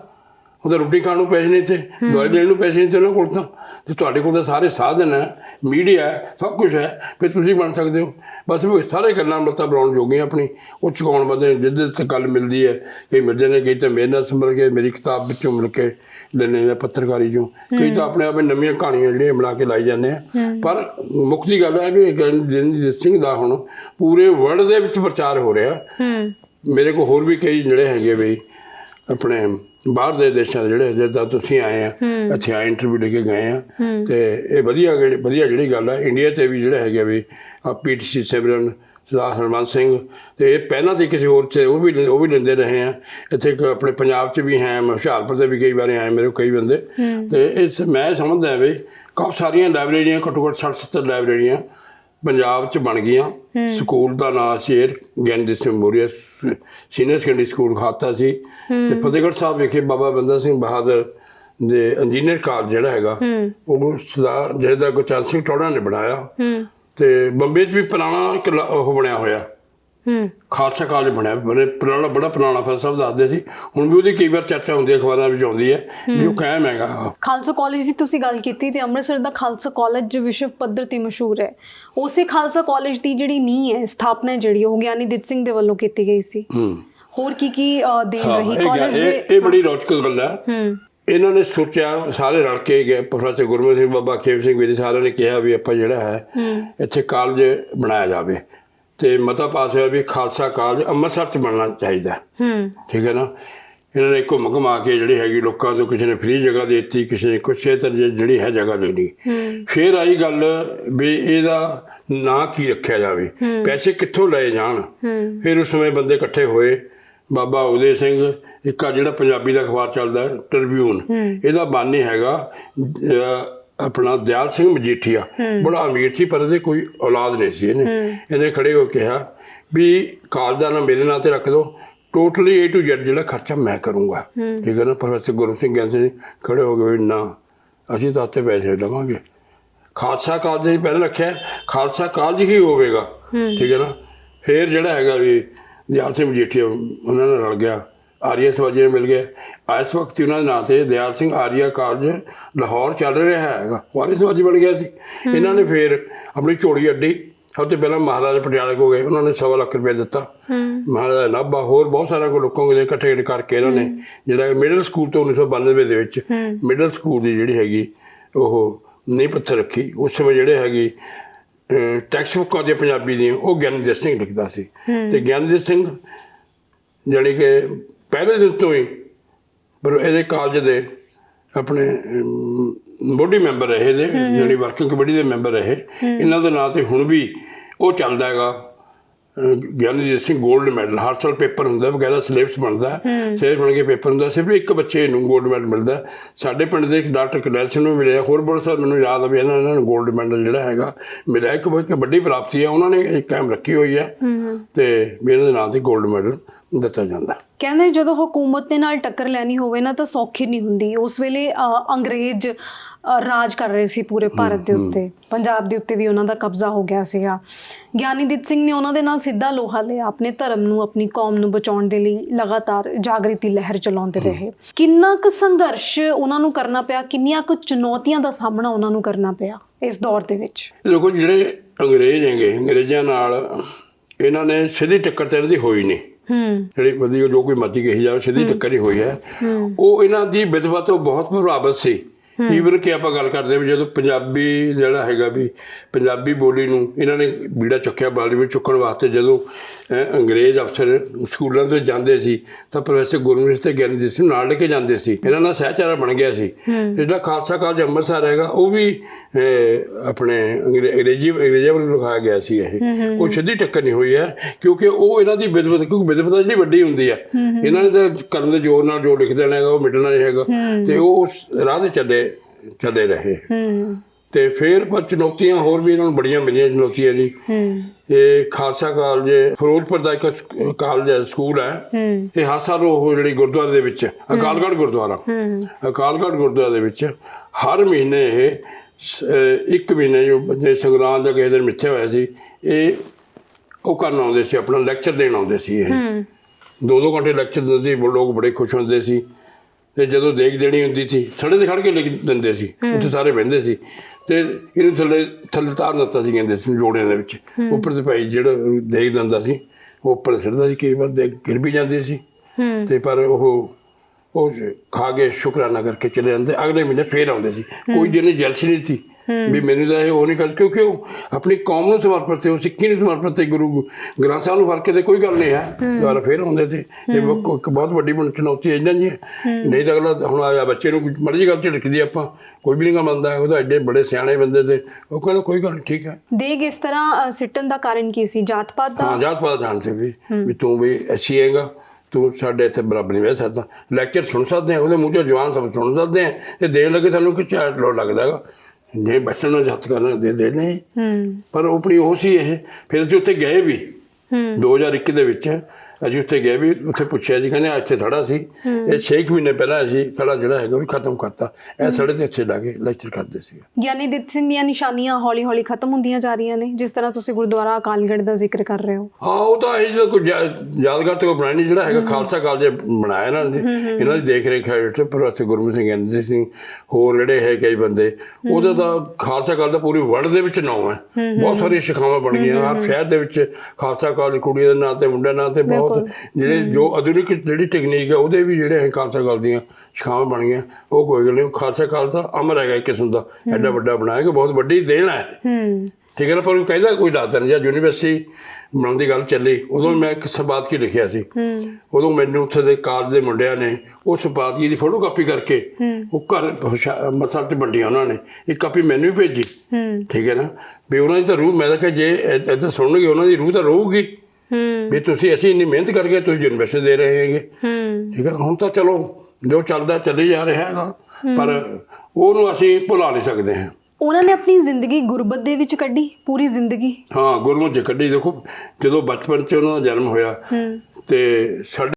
ਉਹਦਾ ਰੋਟੀ ਖਾਣ ਨੂੰ ਪੈਸੇ ਨਹੀਂ ਤੇ ਦਵਾਈ ਲੈਣ ਨੂੰ ਪੈਸੇ ਨਹੀਂ ਤੇ ਉਹਨਾਂ ਕੋਲ ਤਾਂ। ਤੇ ਤੁਹਾਡੇ ਕੋਲ ਤਾਂ ਸਾਰੇ ਸਾਧਨ ਹੈ ਮੀਡੀਆ ਹੈ ਸਭ ਕੁਝ ਹੈ ਫਿਰ ਤੁਸੀਂ ਬਣ ਸਕਦੇ ਹੋ। ਬਸ ਵੀ ਸਾਰੇ ਗੱਲਾਂ ਮਤਲਬ ਬਣਾਉਣ ਜੋਗੇ ਆਪਣੀ। ਉਹ ਚੁਕਾਉਣ ਬਦੇ ਜਿੱਦੇ ਤੇ ਗੱਲ ਮਿਲਦੀ ਹੈ ਕਈ ਮਿਲਦੇ ਨੇ ਕਈ ਤਾਂ ਮੇਰੇ ਨਾਲ ਸੰਭਲ ਕੇ ਮੇਰੀ ਕਿਤਾਬ ਵਿੱਚੋਂ ਮਿਲ ਕੇ ਲੈਣੇ ਨੇ ਪੱਤਰਕਾਰੀ ਚੋਂ। ਕਈ ਤਾਂ ਆਪਣੇ ਆਪੇ ਨਵੀਆਂ ਕਹਾਣੀਆਂ ਜਿਹੜੀਆਂ ਬਣਾ ਕੇ ਲਾਈ ਜਾਂਦੇ ਆ। ਪਰ ਮੁੱਖ ਦੀ ਗੱਲ ਹੈ ਵੀ ਜਨਜੀਤ ਸਿੰਘ ਦਾ ਹੁਣ ਪੂਰੇ ਵਰਲਡ ਦੇ ਵਿੱਚ ਪ੍ਰਚਾਰ ਹੋ ਰਿਹਾ। ਮੇਰੇ ਕੋਲ ਹੋਰ ਵੀ ਕਈ ਜਿਹੜੇ ਹੈਗੇ ਵੀ ਆਪਣੇ ਬਾਹਰ ਦੇ ਦੇਸ਼ਾਂ ਦੇ ਜਿਹੜੇ ਜਿੱਦਾਂ ਤੁਸੀਂ ਆਏ ਆ ਇੱਥੇ ਆ ਇੰਟਰਵਿਊ ਲੈ ਕੇ ਗਏ ਆ। ਤੇ ਇਹ ਵਧੀਆ ਵਧੀਆ ਜਿਹੜੀ ਗੱਲ ਹੈ ਇੰਡੀਆ ਤੇ ਵੀ ਜਿਹੜੇ ਹੈਗੇ ਵੀ ਆ ਪੀਟੀਸੀ ਸਿਮਰਨ ਸਰਦਾਰ ਹਰਮਨ ਸਿੰਘ ਤੇ ਇਹ ਪਹਿਲਾਂ ਤੇ ਕਿਸੇ ਹੋਰ ਚ ਉਹ ਵੀ ਉਹ ਵੀ ਲੈਂਦੇ ਰਹੇ ਆ। ਇੱਥੇ ਆਪਣੇ ਪੰਜਾਬ ਚ ਵੀ ਹੈ ਹੁਸ਼ਿਆਰਪੁਰ ਤੇ ਵੀ ਕਈ ਵਾਰ ਆਏ ਮੇਰੇ ਕਈ ਬੰਦੇ। ਤੇ ਇਸ ਮੈਂ ਸਮਝਦਾ ਵੀ ਕਾਫੀ ਸਾਰੀਆਂ ਲਾਇਬ੍ਰੇਰੀਆਂ ਘੱਟੋ ਘੱਟ 60 70 ਲਾਇਬ੍ਰੇਰੀਆਂ ਪੰਜਾਬ ਚ ਬਣ ਗਈਆਂ। ਸਕੂਲ ਦਾ ਨਾਮ ਸ਼ੇਰ ਗਿਆਨੀ ਸਿੰਘ ਮੋਰੀਆ ਸੀਨੀਅਰ ਸੈਕੰਡਰੀ ਸਕੂਲ ਖਾਤਾ ਸੀ। ਤੇ ਫਤਿਹਗੜ੍ਹ ਸਾਹਿਬ ਵਿਖੇ ਬਾਬਾ ਬੰਦਾ ਸਿੰਘ ਬਹਾਦਰ ਦੇ ਇੰਜੀਨੀਅਰ ਕਾਲਜ ਜਿਹੜਾ ਹੈਗਾ ਉਹ ਸਰਦਾਰ ਜਿਹਦਾ ਗੁਰਚਰਨ ਸਿੰਘ ਟੋੜਾ ਨੇ ਬਣਾਇਆ। ਤੇ ਬੰਬੇ 'ਚ ਵੀ ਪੁਰਾਣਾ ਇੱਕ ਉਹ ਬਣਿਆ ਹੋਇਆ। ਹੂੰ। ਖਾਲਸਾ ਕਾਲਜ ਬਣਿਆ। ਬੜੇ ਪੁਰਾਣਾ ਬੜਾ ਪੁਰਾਣਾ ਫਿਰ ਸਭ ਦੱਸਦੇ ਸੀ। ਹੁਣ ਵੀ ਉਹਦੀ ਕਈ ਵਾਰ ਚਰਚਾ ਹੁੰਦੀ ਹੈ ਅਖਬਾਰਾਂ ਵਿੱਚ ਆਉਂਦੀ ਹੈ ਵੀ ਉਹ ਕਾਇਮ ਹੈਗਾ। ਖਾਲਸਾ ਕਾਲਜ ਦੀ ਤੁਸੀਂ ਗੱਲ ਕੀਤੀ ਤੇ ਅੰਮ੍ਰਿਤਸਰ ਦਾ ਖਾਲਸਾ ਕਾਲਜ ਜੋ ਵਿਸ਼ਵ ਪੱਧਰ ਤੇ ਮਸ਼ਹੂਰ ਹੈ ਉਸੇ ਖਾਲਸਾ ਕਾਲਜ ਦੀ ਜਿਹੜੀ ਨੀਂਹ ਹੈ ਸਥਾਪਨਾ ਜਿਹੜੀ ਉਹ ਗਿਆਨੀ ਦਿੱਤ ਸਿੰਘ ਦੇ ਵੱਲੋਂ ਕੀਤੀ ਗਈ ਸੀ। ਹੂੰ। ਹੋਰ ਕੀ ਕੀ ਦੇਣ ਰਹੀ ਇਹ ਕਾਲਜ ਦੇ ਇਹ ਇਹ ਬੜੀ ਰੌਚਕ ਗੱਲ ਹੈ। ਹੂੰ। ਇਹਨਾਂ ਨੇ ਸੋਚਿਆ ਸਾਰੇ ਰਲ ਕੇ ਗਏ ਪ੍ਰੋਫੈਸਰ ਗੁਰਮਤਿ ਸਿੰਘ ਬਾਬਾ ਖੇਮ ਸਿੰਘ ਵੇਦੀ ਸਾਰਿਆਂ ਨੇ ਕਿਹਾ ਵੀ ਆਪਾਂ ਜਿਹੜਾ ਹੈ ਇੱਥੇ ਕਾਲਜ ਬਣਾਇਆ ਜਾਵੇ। ਤੇ ਮਤਾ ਪਾਸ ਹੋਇਆ ਵੀ ਖਾਲਸਾ ਕਾਲਜ ਅੰਮ੍ਰਿਤਸਰ ਚ ਬਣਨਾ ਚਾਹੀਦਾ ਹੂੰ। ਠੀਕ ਹੈ ਨਾ? ਇਹਨਾਂ ਨੇ ਘੁੰਮ ਘੁਮਾ ਕੇ ਜਿਹੜੀ ਹੈਗੀ ਲੋਕਾਂ ਤੋਂ ਕਿਸੇ ਨੇ ਫ੍ਰੀ ਜਗ੍ਹਾ ਦੇ ਦਿੱਤੀ ਕਿਸੇ ਨੇ ਕੁਛ ਖੇਤਰ ਜਿਹੀ ਜਿਹੜੀ ਹੈ ਜਗ੍ਹਾ ਦੇ ਲਈ। ਫਿਰ ਆਈ ਗੱਲ ਵੀ ਇਹਦਾ ਨਾਂ ਕੀ ਰੱਖਿਆ ਜਾਵੇ? ਪੈਸੇ ਕਿੱਥੋਂ ਲਏ ਜਾਣ? ਫਿਰ ਉਸ ਸਮੇਂ ਬੰਦੇ ਇਕੱਠੇ ਹੋਏ। ਬਾਬਾ ਉਦੇ ਸਿੰਘ ਇੱਕ ਆ ਜਿਹੜਾ ਪੰਜਾਬੀ ਦਾ ਅਖਬਾਰ ਚੱਲਦਾ ਹੈ, ਟ੍ਰਿਬਿਊਨ ਇਹਦਾ ਬਾਨੀ ਹੈਗਾ ਆਪਣਾ ਦਿਆਲ ਸਿੰਘ ਮਜੀਠੀਆ। ਬੜਾ ਅਮੀਰ ਸੀ ਪਰ ਇਹਦੇ ਕੋਈ ਔਲਾਦ ਨਹੀਂ ਸੀ ਇਹਨੇ। ਇਹਨੇ ਖੜੇ ਹੋ ਕੇ ਕਿਹਾ ਵੀ ਕਾਲਜ ਦਾ ਨਾਮ ਮੇਰੇ ਨਾਂ ਤੇ ਰੱਖ ਦਿਓ ਟੋਟਲੀ A to Z ਜਿਹੜਾ ਖਰਚਾ ਮੈਂ ਕਰੂੰਗਾ। ਠੀਕ ਹੈ ਨਾ ਪ੍ਰੋਫੈਸਰ ਗੁਰੂ ਸਿੰਘ ਸਿੰਘ ਖੜੇ ਹੋ ਗਏ ਵੀ ਨਾ ਅਸੀਂ ਤਾਂ ਉੱਤੇ ਪੈਸੇ ਲਵਾਂਗੇ ਖਾਲਸਾ ਕਾਲਜ ਪਹਿਲਾਂ ਰੱਖਿਆ ਖਾਲਸਾ ਕਾਲਜ ਹੀ ਹੋਵੇਗਾ। ਠੀਕ ਹੈ ਨਾ ਫਿਰ ਜਿਹੜਾ ਹੈਗਾ ਵੀ ਦਿਆਲ ਸਿੰਘ ਮਜੀਠੀਆ ਉਹਨਾਂ ਨਾਲ ਰਲ ਗਿਆ ਆਰੀਆ ਸਵਾਜੀ ਨਾਲ ਮਿਲ ਗਿਆ ਇਸ ਵਕਤ ਉਹਨਾਂ ਦੇ ਨਾਂ ਤੇ ਦਿਆਲ ਸਿੰਘ ਆਰੀਆ ਕਾਲਜ ਲਾਹੌਰ ਚੱਲ ਰਿਹਾ ਹੈਗਾ। ਆਰੀਆ ਸਵਾਜੀ ਬਣ ਗਿਆ ਸੀ। ਇਹਨਾਂ ਨੇ ਫਿਰ ਆਪਣੀ ਝੋੜੀ ਅੱਡੀ। ਸਭ ਤੋਂ ਪਹਿਲਾਂ ਮਹਾਰਾਜਾ ਪਟਿਆਲੇ ਕੋ ਗਏ। ਉਹਨਾਂ ਨੇ ਸਵਾ ਲੱਖ ਰੁਪਏ ਦਿੱਤਾ। ਮਹਾਰਾਜਾ ਨਾਭਾ ਹੋਰ ਬਹੁਤ ਸਾਰਾ ਕੋ ਲੋਕਾਂ ਕੋਲ ਇਕੱਠੇ ਕਰਕੇ ਇਹਨਾਂ ਨੇ ਜਿਹੜਾ ਮਿਡਲ ਸਕੂਲ ਤੋਂ 1992 ਦੇ ਵਿੱਚ ਮਿਡਲ ਸਕੂਲ ਦੀ ਜਿਹੜੀ ਹੈਗੀ ਉਹ ਨਹੀਂ ਪੱਥਰ ਰੱਖੀ। ਉਸ ਸਮੇਂ ਜਿਹੜੇ ਹੈਗੀ ਟੈਕਸਟ ਬੁੱਕਾਂ ਦੇ ਪੰਜਾਬੀ ਦੀਆਂ ਉਹ ਗਿਆਨਜੀਤ ਸਿੰਘ ਲਿਖਦਾ ਸੀ। ਤੇ ਗਿਆਨਜੀਤ ਸਿੰਘ ਜਾਣੀ ਕਿ ਪਹਿਲੇ ਦਿਨ ਤੋਂ ਹੀ ਪਰ ਇਹਦੇ ਕਾਲਜ ਦੇ ਆਪਣੇ ਬੋਡੀ ਮੈਂਬਰ ਰਹੇ ਦੇ ਜਿਹੜੀ ਵਰਕਿੰਗ ਕਮੇਟੀ ਦੇ ਮੈਂਬਰ ਰਹੇ। ਇਹਨਾਂ ਦੇ ਨਾਂ ਤੇ ਹੁਣ ਵੀ ਉਹ ਚੱਲਦਾ ਹੈਗਾ। ਗਿਆਨਜੀਤ ਸਿੰਘ 골ਡ ਮੈਡਲ ਹਰ ਸਾਲ ਪੇਪਰ ਹੁੰਦਾ ਬਕਾਇਦਾ ਸਿਲੇਬਸ ਬਣਦਾ ਸਿਲੇਬਸ ਬਣ ਕੇ ਪੇਪਰ ਹੁੰਦਾ ਸਿਰਫ ਇੱਕ ਬੱਚੇ ਨੂੰ 골ਡ ਮੈਡਲ ਮਿਲਦਾ। ਸਾਡੇ ਪਿੰਡ ਦੇ ਇੱਕ ਡਾਕਟਰ ਕਨੈਲ ਸਿੰਘ ਨੂੰ ਮਿਲਿਆ ਹੋਰ ਬਹੁਤ ਸਾਰ ਮੈਨੂੰ ਯਾਦ ਆ ਇਹਨਾਂ ਨੂੰ 골ਡ ਮੈਡਲ ਜਿਹੜਾ ਹੈਗਾ ਮਿਲਿਆ ਇੱਕ ਬਹੁਤ ਵੱਡੀ ਪ੍ਰਾਪਤੀ ਹੈ ਉਹਨਾਂ ਨੇ ਇੱਕ ਟਾਈਮ ਰੱਖੀ ਹੋਈ ਹੈ। ਤੇ ਮੇਰੇ ਨਾਂ ਤੇ 골ਡ ਮੈਡਲ ਦਿੱਤਾ ਜਾਂਦਾ। ਕਹਿੰਦੇ ਜਦੋਂ ਹਕੂਮਤ ਦੇ ਨਾਲ ਟੱਕਰ ਲੈਣੀ ਹੋਵੇ ਨਾ ਤਾਂ ਸੌਖੀ ਨਹੀਂ ਹੁੰਦੀ। ਉਸ ਵੇਲੇ ਅੰਗਰੇਜ਼ ਰਾਜ ਕਰ ਰਹੇ ਸੀ ਪੂਰੇ ਭਾਰਤ ਦੇ ਉੱਤੇ। ਪੰਜਾਬ ਦੇ ਉੱਤੇ ਵੀ ਉਹਨਾਂ ਦਾ ਕਬਜ਼ਾ ਹੋ ਗਿਆ ਸੀਗਾ। ਗਿਆਨੀ ਦਿੱਤ ਸਿੰਘ ਨੇ ਉਹਨਾਂ ਦੇ ਨਾਲ ਸਿੱਧਾ ਲੋਹਾ ਲਿਆ। ਆਪਣੇ ਧਰਮ ਨੂੰ ਆਪਣੀ ਕੌਮ ਨੂੰ ਬਚਾਉਣ ਦੇ ਲਈ ਲਗਾਤਾਰ ਜਾਗਰਤੀ ਲਹਿਰ ਚਲਾਉਂਦੇ ਰਹੇ। ਕਿੰਨਾ ਕੁ ਸੰਘਰਸ਼ ਉਹਨਾਂ ਨੂੰ ਕਰਨਾ ਪਿਆ ਕਿੰਨੀਆਂ ਕੁ ਚੁਣੌਤੀਆਂ ਦਾ ਸਾਹਮਣਾ ਉਹਨਾਂ ਨੂੰ ਕਰਨਾ ਪਿਆ ਇਸ ਦੌਰ ਦੇ ਵਿੱਚ? ਦੇਖੋ ਜਿਹੜੇ ਅੰਗਰੇਜ਼ ਹੈਗੇ ਅੰਗਰੇਜ਼ਾਂ ਨਾਲ ਇਹਨਾਂ ਨੇ ਸਿੱਧੀ ਟੱਕਰ ਤੇ ਇਹਨਾਂ ਦੀ ਹੋਈ ਨਹੀਂ। ਹੂੰ। ਜਿਹੜੀ ਵਧੀਆ ਜੋ ਕੋਈ ਮਰਜ਼ੀ ਕਹੀ ਜਾਵੇ ਸਿੱਧੀ ਟੱਕਰ ਹੀ ਹੋਈ ਹੈ। ਉਹ ਇਹਨਾਂ ਦੀ ਵਿਦਵਾ ਤੋਂ ਬਹੁਤ ਪ੍ਰਭਾਵਿਤ ਸੀ। ਈਵਨ ਕਿ ਆਪਾਂ ਗੱਲ ਕਰਦੇ ਵੀ ਜਦੋਂ ਪੰਜਾਬੀ ਜਿਹੜਾ ਹੈਗਾ ਵੀ ਪੰਜਾਬੀ ਬੋਲੀ ਨੂੰ ਇਹਨਾਂ ਨੇ ਬੀੜਾ ਚੁੱਕਿਆ ਬਾਲੀ ਵਿੱਚ ਚੁੱਕਣ ਵਾਸਤੇ ਜਦੋਂ ਅੰਗਰੇਜ਼ ਅਫਸਰ ਸਕੂਲਾਂ ਤੋਂ ਜਾਂਦੇ ਸੀ ਤਾਂ ਪ੍ਰੋਫੈਸਰ ਗੁਰਮੁਖ ਤੇ ਗਿਆਨੀ ਸਿੰਘ ਨਾਲ ਲੈ ਕੇ ਜਾਂਦੇ ਸੀ। ਇਹਨਾਂ ਨਾਲ ਸਹਿਚਾਰਾ ਬਣ ਗਿਆ ਸੀ। ਜਿਹੜਾ ਖਾਲਸਾ ਕਾਲਜ ਅੰਮ੍ਰਿਤਸਰ ਹੈਗਾ ਉਹ ਵੀ ਆਪਣੇ ਅੰਗਰੇ- ਅੰਗਰੇਜ਼ੀ ਅੰਗਰੇਜ਼ਾਂ ਵੱਲੋਂ ਲਿਖਾਇਆ ਗਿਆ ਸੀ ਇਹ। ਕੋਈ ਸਿੱਧੀ ਟੱਕਰ ਨਹੀਂ ਹੋਈ ਹੈ ਕਿਉਂਕਿ ਉਹ ਇਹਨਾਂ ਦੀ ਵਿਦਵਤ ਕਿਉਂਕਿ ਵਿਦਵਤਾ ਜਿਹੜੀ ਵੱਡੀ ਹੁੰਦੀ ਹੈ ਇਹਨਾਂ ਨੇ ਤਾਂ ਕਰਨ ਦੇ ਜ਼ੋਰ ਨਾਲ ਜੋ ਲਿਖ ਦੇਣਾ ਹੈਗਾ ਉਹ ਮਿਟਣਾ ਨਹੀਂ ਹੈਗਾ। ਤੇ ਉਹ ਉਸ ਰਾਹ ਤੇ ਚੱਲੇ ਚੱਲੇ ਰਹੇ। ਤੇ ਫਿਰ ਪਰ ਚੁਣੌਤੀਆਂ ਹੋਰ ਵੀ ਇਹਨਾਂ ਨੂੰ ਬੜੀਆਂ ਮਿਲੀਆਂ ਚੁਣੌਤੀਆਂ ਜੀ ਇਹ ਖਾਲਸਾ ਕਾਲਜ ਫਿਰੋਜ਼ਪੁਰ ਦਾ ਇੱਕ ਕਾਲਜ ਹੈ ਸਕੂਲ ਹੈ। ਇਹ ਹਰ ਸਾਲ ਉਹ ਜਿਹੜੀ ਗੁਰਦੁਆਰੇ ਦੇ ਵਿੱਚ ਅਕਾਲਗੜ੍ਹ ਗੁਰਦੁਆਰਾ। ਅਕਾਲਗੜ੍ਹ ਗੁਰਦੁਆਰੇ ਦੇ ਵਿੱਚ ਹਰ ਮਹੀਨੇ ਇਹ ਇੱਕ ਮਹੀਨੇ ਜੋ ਜੇ ਸੰਗਰਾਂਦ ਦਾ ਕਿਸੇ ਦਿਨ ਮਿੱਥੇ ਹੋਇਆ ਸੀ ਇਹ ਉਹ ਕਰਨ ਆਉਂਦੇ ਸੀ ਆਪਣਾ ਲੈਕਚਰ ਦੇਣ ਆਉਂਦੇ ਸੀ ਇਹ। ਦੋ ਦੋ ਘੰਟੇ ਲੈਕਚਰ ਦਿੰਦੇ ਸੀ ਲੋਕ ਬੜੇ ਖੁਸ਼ ਹੁੰਦੇ ਸੀ। ਤੇ ਜਦੋਂ ਦੇਖ ਦੇਣੀ ਹੁੰਦੀ ਸੀ ਥੜੇ ਤੇ ਖੜ ਕੇ ਲਿਖ ਦਿੰਦੇ ਸੀ ਉੱਥੇ ਸਾਰੇ ਬਹਿੰਦੇ ਸੀ। ਤੇ ਇਹਨੂੰ ਥੱਲੇ ਥੱਲੇ ਤਾਰ ਦਿੱਤਾ ਸੀ ਕਹਿੰਦੇ ਸੀ ਜੋੜਿਆਂ ਦੇ ਵਿੱਚ। ਉੱਪਰ ਤੇ ਭਾਈ ਜਿਹੜਾ ਦੇਖ ਦਿੰਦਾ ਸੀ ਉਹ ਉੱਪਰ ਸਿਰਦਾ ਸੀ ਕਈ ਵਾਰ ਦੇਖ ਗਿਰ ਵੀ ਜਾਂਦੀ ਸੀ। ਤੇ ਪਰ ਉਹ ਉਹ ਖਾ ਕੇ ਸ਼ੁਕਰਾਨਾ ਕਰਕੇ ਚਲੇ ਜਾਂਦੇ ਅਗਲੇ ਮਹੀਨੇ ਫੇਰ ਆਉਂਦੇ ਸੀ। ਕੋਈ ਜਿਹਨੇ ਜੈਲਸੀ ਨਹੀਂ ਸੀ ਵੀ ਮੈਨੂੰ ਤਾਂ ਇਹ ਉਹ ਨਹੀਂ ਕਰ ਕਿਉਂਕਿ ਉਹ ਆਪਣੀ ਕੌਮ ਨੂੰ ਸਮਰਪਿਤ ਸੀ ਉਹ ਸਿੱਖੀ ਨੂੰ ਸਮਰਪਿਤ ਸੀ ਗੁਰੂ ਗ੍ਰੰਥ ਸਾਹਿਬ ਨੂੰ ਫ਼ਰਕ ਤੇ ਕੋਈ ਗੱਲ ਨਹੀਂ ਹੈ। ਦੁਬਾਰਾ ਫੇਰ ਆਉਂਦੇ ਸੀ। ਇਹ ਇੱਕ ਬਹੁਤ ਵੱਡੀ ਚੁਣੌਤੀ ਹੈ ਇਹਨਾਂ ਦੀ। ਨਹੀਂ ਤਾਂ ਅਗਲਾ ਹੁਣ ਆਇਆ ਬੱਚੇ ਨੂੰ ਮਰਜ਼ੀ ਗੱਲ ਝਿੜਕਦੀ ਆਪਾਂ ਕੋਈ ਵੀ ਨਹੀਂ ਮੰਨਦਾ ਉਹ ਤਾਂ ਐਡੇ ਬੜੇ ਸਿਆਣੇ ਬੰਦੇ ਤੇ ਉਹ ਕਹਿੰਦਾ ਕੋਈ ਗੱਲ ਠੀਕ ਹੈ। ਦੇਗ ਇਸ ਤਰ੍ਹਾਂ ਸਿੱਟਣ ਦਾ ਕਾਰਨ ਕੀ ਸੀ? ਜਾਤ ਪਾਤ ਦਾ? ਹਾਂ ਜਾਤ ਪਾਤ ਜਾਣਦੇ ਵੀ ਵੀ ਤੂੰ ਵੀ ਐਸੀ ਹੈਗਾ ਤੂੰ ਸਾਡੇ ਇੱਥੇ ਬਰਾਬਰ ਨਹੀਂ ਬਹਿ ਸਕਦਾ। ਲੈਕਚਰ ਸੁਣ ਸਕਦੇ ਆ ਉਹਦੇ ਮੂੰਹ ਚੋਂ ਜਵਾਨ ਸਭ ਸੁਣ ਸਕਦੇ ਆ। ਤੇ ਦੇਣ ਲੱਗੇ ਸਾਨੂੰ ਕਿ ਚਾਟ ਲੋ ਲੱਗਦਾ ਹੈਗਾ। ਜੇ ਬੈਠਣ ਨੂੰ ਹੱਥ ਕਰਨ ਦੇ ਦੇ ਨਹੀਂ ਹੂੰ। ਪਰ ਉਹ ਆਪਣੀ ਉਹ ਸੀ ਇਹ। ਫਿਰ ਅਸੀਂ ਉੱਥੇ ਗਏ ਵੀ। ਹੂੰ। 2021 ਦੇ ਵਿੱਚ। ਅਸੀਂ ਉੱਥੇ ਗਏ ਵੀ ਉੱਥੇ ਪੁੱਛਿਆ ਜੀ ਕਹਿੰਦੇ ਇੱਥੇ ਥੜਾ ਸੀ। ਇਹ 6 ਮਹੀਨੇ ਪਹਿਲਾਂ ਅਸੀਂ ਥੜਾ ਜਿਹੜਾ ਹੈਗਾ ਉਹ ਵੀ ਖਤਮ ਕਰਤਾ। ਇਹ ਥੜੇ ਤੇ ਇੱਥੇ ਲਾ ਕੇ ਲੈਕਚਰ ਕਰਦੇ ਸੀ। ਗਿਆਨੀ ਦਿੱਤ ਸਿੰਘ ਦੀਆਂ ਨਿਸ਼ਾਨੀਆਂ ਹੌਲੀ-ਹੌਲੀ ਖਤਮ ਹੁੰਦੀਆਂ ਜਾ ਰਹੀਆਂ ਨੇ ਜਿਸ ਤਰ੍ਹਾਂ ਤੁਸੀਂ ਗੁਰਦੁਆਰਾ ਅਕਾਲਗੜ੍ਹ ਦਾ ਜ਼ਿਕਰ ਕਰ ਰਹੇ ਹੋ। ਹਾਂ ਉਹ ਤਾਂ ਇਹ ਜਿਹੜਾ ਕੋਈ ਯਾਦਗਾਰ ਤੇ ਬਣਾਇਆ ਨਹੀਂ ਜਿਹੜਾ ਹੈਗਾ ਖਾਲਸਾ ਕਾਲਜ ਬਣਾਇਆ ਇਹਨਾਂ ਨੇ ਇਹਨਾਂ ਦੀ ਦੇਖ ਰੇਖ ਹੈ ਉੱਥੇ ਪ੍ਰੋਫੈਸਰ ਗੁਰਮੁਖ ਸਿੰਘ ਗਿਆਨੀ ਸਿੰਘ ਹੋਰ ਜਿਹੜੇ ਹੈ ਕਈ ਬੰਦੇ। ਉਹਦਾ ਤਾਂ ਖਾਲਸਾ ਕਾਲਜ ਦਾ ਪੂਰੀ ਵਰਲਡ ਦੇ ਵਿੱਚ ਨਾਮ ਹੈ। ਬਹੁਤ ਸਾਰੀਆਂ ਸ਼ਿਖਾਵਾਂ ਬਣ ਗਈਆਂ ਹਰ ਸ਼ਹਿਰ ਦੇ ਵਿੱਚ ਖਾਲਸਾ ਕਾਲਜ ਕੁੜੀਆਂ ਦੇ ਨਾਂ ਤੇ ਮੁੰਡਿਆਂ ਨਾਂ ਤੇ ਬਹੁਤ ਜਿਹੜੇ ਜੋ ਆਧੁਨਿਕ ਜਿਹੜੀ ਟੈਕਨੀਕ ਹੈ ਉਹਦੇ ਵੀ ਜਿਹੜੇ ਖਾਲਸਾ ਕਾਲਜ ਦੀਆਂ ਸ਼ਿਖਾਵਾਂ ਬਣ ਗਈਆਂ ਉਹ ਕੋਈ ਗੱਲ ਨਹੀਂ ਖਾਲਸਾ ਕਾਲਜ ਦਾ ਅਮਰ ਹੈਗਾ ਇੱਕ ਕਿਸਮ ਦਾ ਐਡਾ ਵੱਡਾ ਬਣਾਇਆ ਕਿ ਬਹੁਤ ਵੱਡੀ ਦੇਣ ਹੈ। ਹੂੰ। ਠੀਕ ਹੈ ਨਾ ਪਰ ਉਹ ਕਹਿੰਦਾ ਕੋਈ ਦੱਸਦਾ ਨਹੀਂ ਜਦ ਯੂਨੀਵਰਸਿਟੀ ਬਣਾਉਣ ਦੀ ਗੱਲ ਚੱਲੀ ਉਦੋਂ ਮੈਂ ਇੱਕ ਸੰਪਾਦਕੀ ਲਿਖਿਆ ਸੀ। ਹੂੰ। ਉਦੋਂ ਮੈਨੂੰ ਉੱਥੇ ਦੇ ਕਾਲਜ ਦੇ ਮੁੰਡਿਆਂ ਨੇ ਉਹ ਸੰਪਾਦਕੀ ਦੀ ਫੋਟੋ ਕਾਪੀ ਕਰਕੇ ਉਹ ਘਰ ਅੰਮ੍ਰਿਤਸਰ ਚ ਵੰਡੀ ਉਹਨਾਂ ਨੇ ਇੱਕ ਕਾਪੀ ਮੈਨੂੰ ਵੀ ਭੇਜੀ। ਹੂੰ। ਠੀਕ ਹੈ ਨਾ ਵੀ ਉਹਨਾਂ ਦੀ ਤਾਂ ਰੂਹ ਮੈਂ ਤਾਂ ਕਿਹਾ ਜੇ ਇੱਦਾਂ ਸੁਣਨਗੇ ਉਹਨਾਂ ਦੀ ਰੂਹ ਤਾਂ ਰਹੂਗੀ। ਵੀ ਤੁਸੀਂ ਅਸੀਂ ਇੰਨੀ ਮਿਹਨਤ ਕਰਕੇ ਤੁਸੀਂ ਯੂਨੀਵਰਸਿਟੀ ਦੇ ਰਹੇ ਹੈਗੇ। ਹੂੰ। ਠੀਕ ਹੈ ਹੁਣ ਤਾਂ ਚਲੋ ਜੋ ਚੱਲਦਾ ਚੱਲੀ ਜਾ ਰਿਹਾ ਹੈਗਾ। ਪਰ ਉਹਨੂੰ ਅਸੀਂ ਭੁਲਾ ਨਹੀਂ ਸਕਦੇ ਹਾਂ। ਉਹਨਾਂ ਨੇ ਆਪਣੀ ਜ਼ਿੰਦਗੀ ਗੁਰਬਤ ਦੇ ਵਿੱਚ ਕੱਢੀ ਪੂਰੀ ਜ਼ਿੰਦਗੀ। ਹਾਂ ਗੁਰਮੁਖ ਚ ਕੱਢੀ ਦੇਖੋ ਜਦੋਂ ਬਚਪਨ ਚ ਉਹਨਾਂ ਦਾ ਜਨਮ ਹੋਇਆ ਹੂੰ। ਤੇ ਸਾਡੇ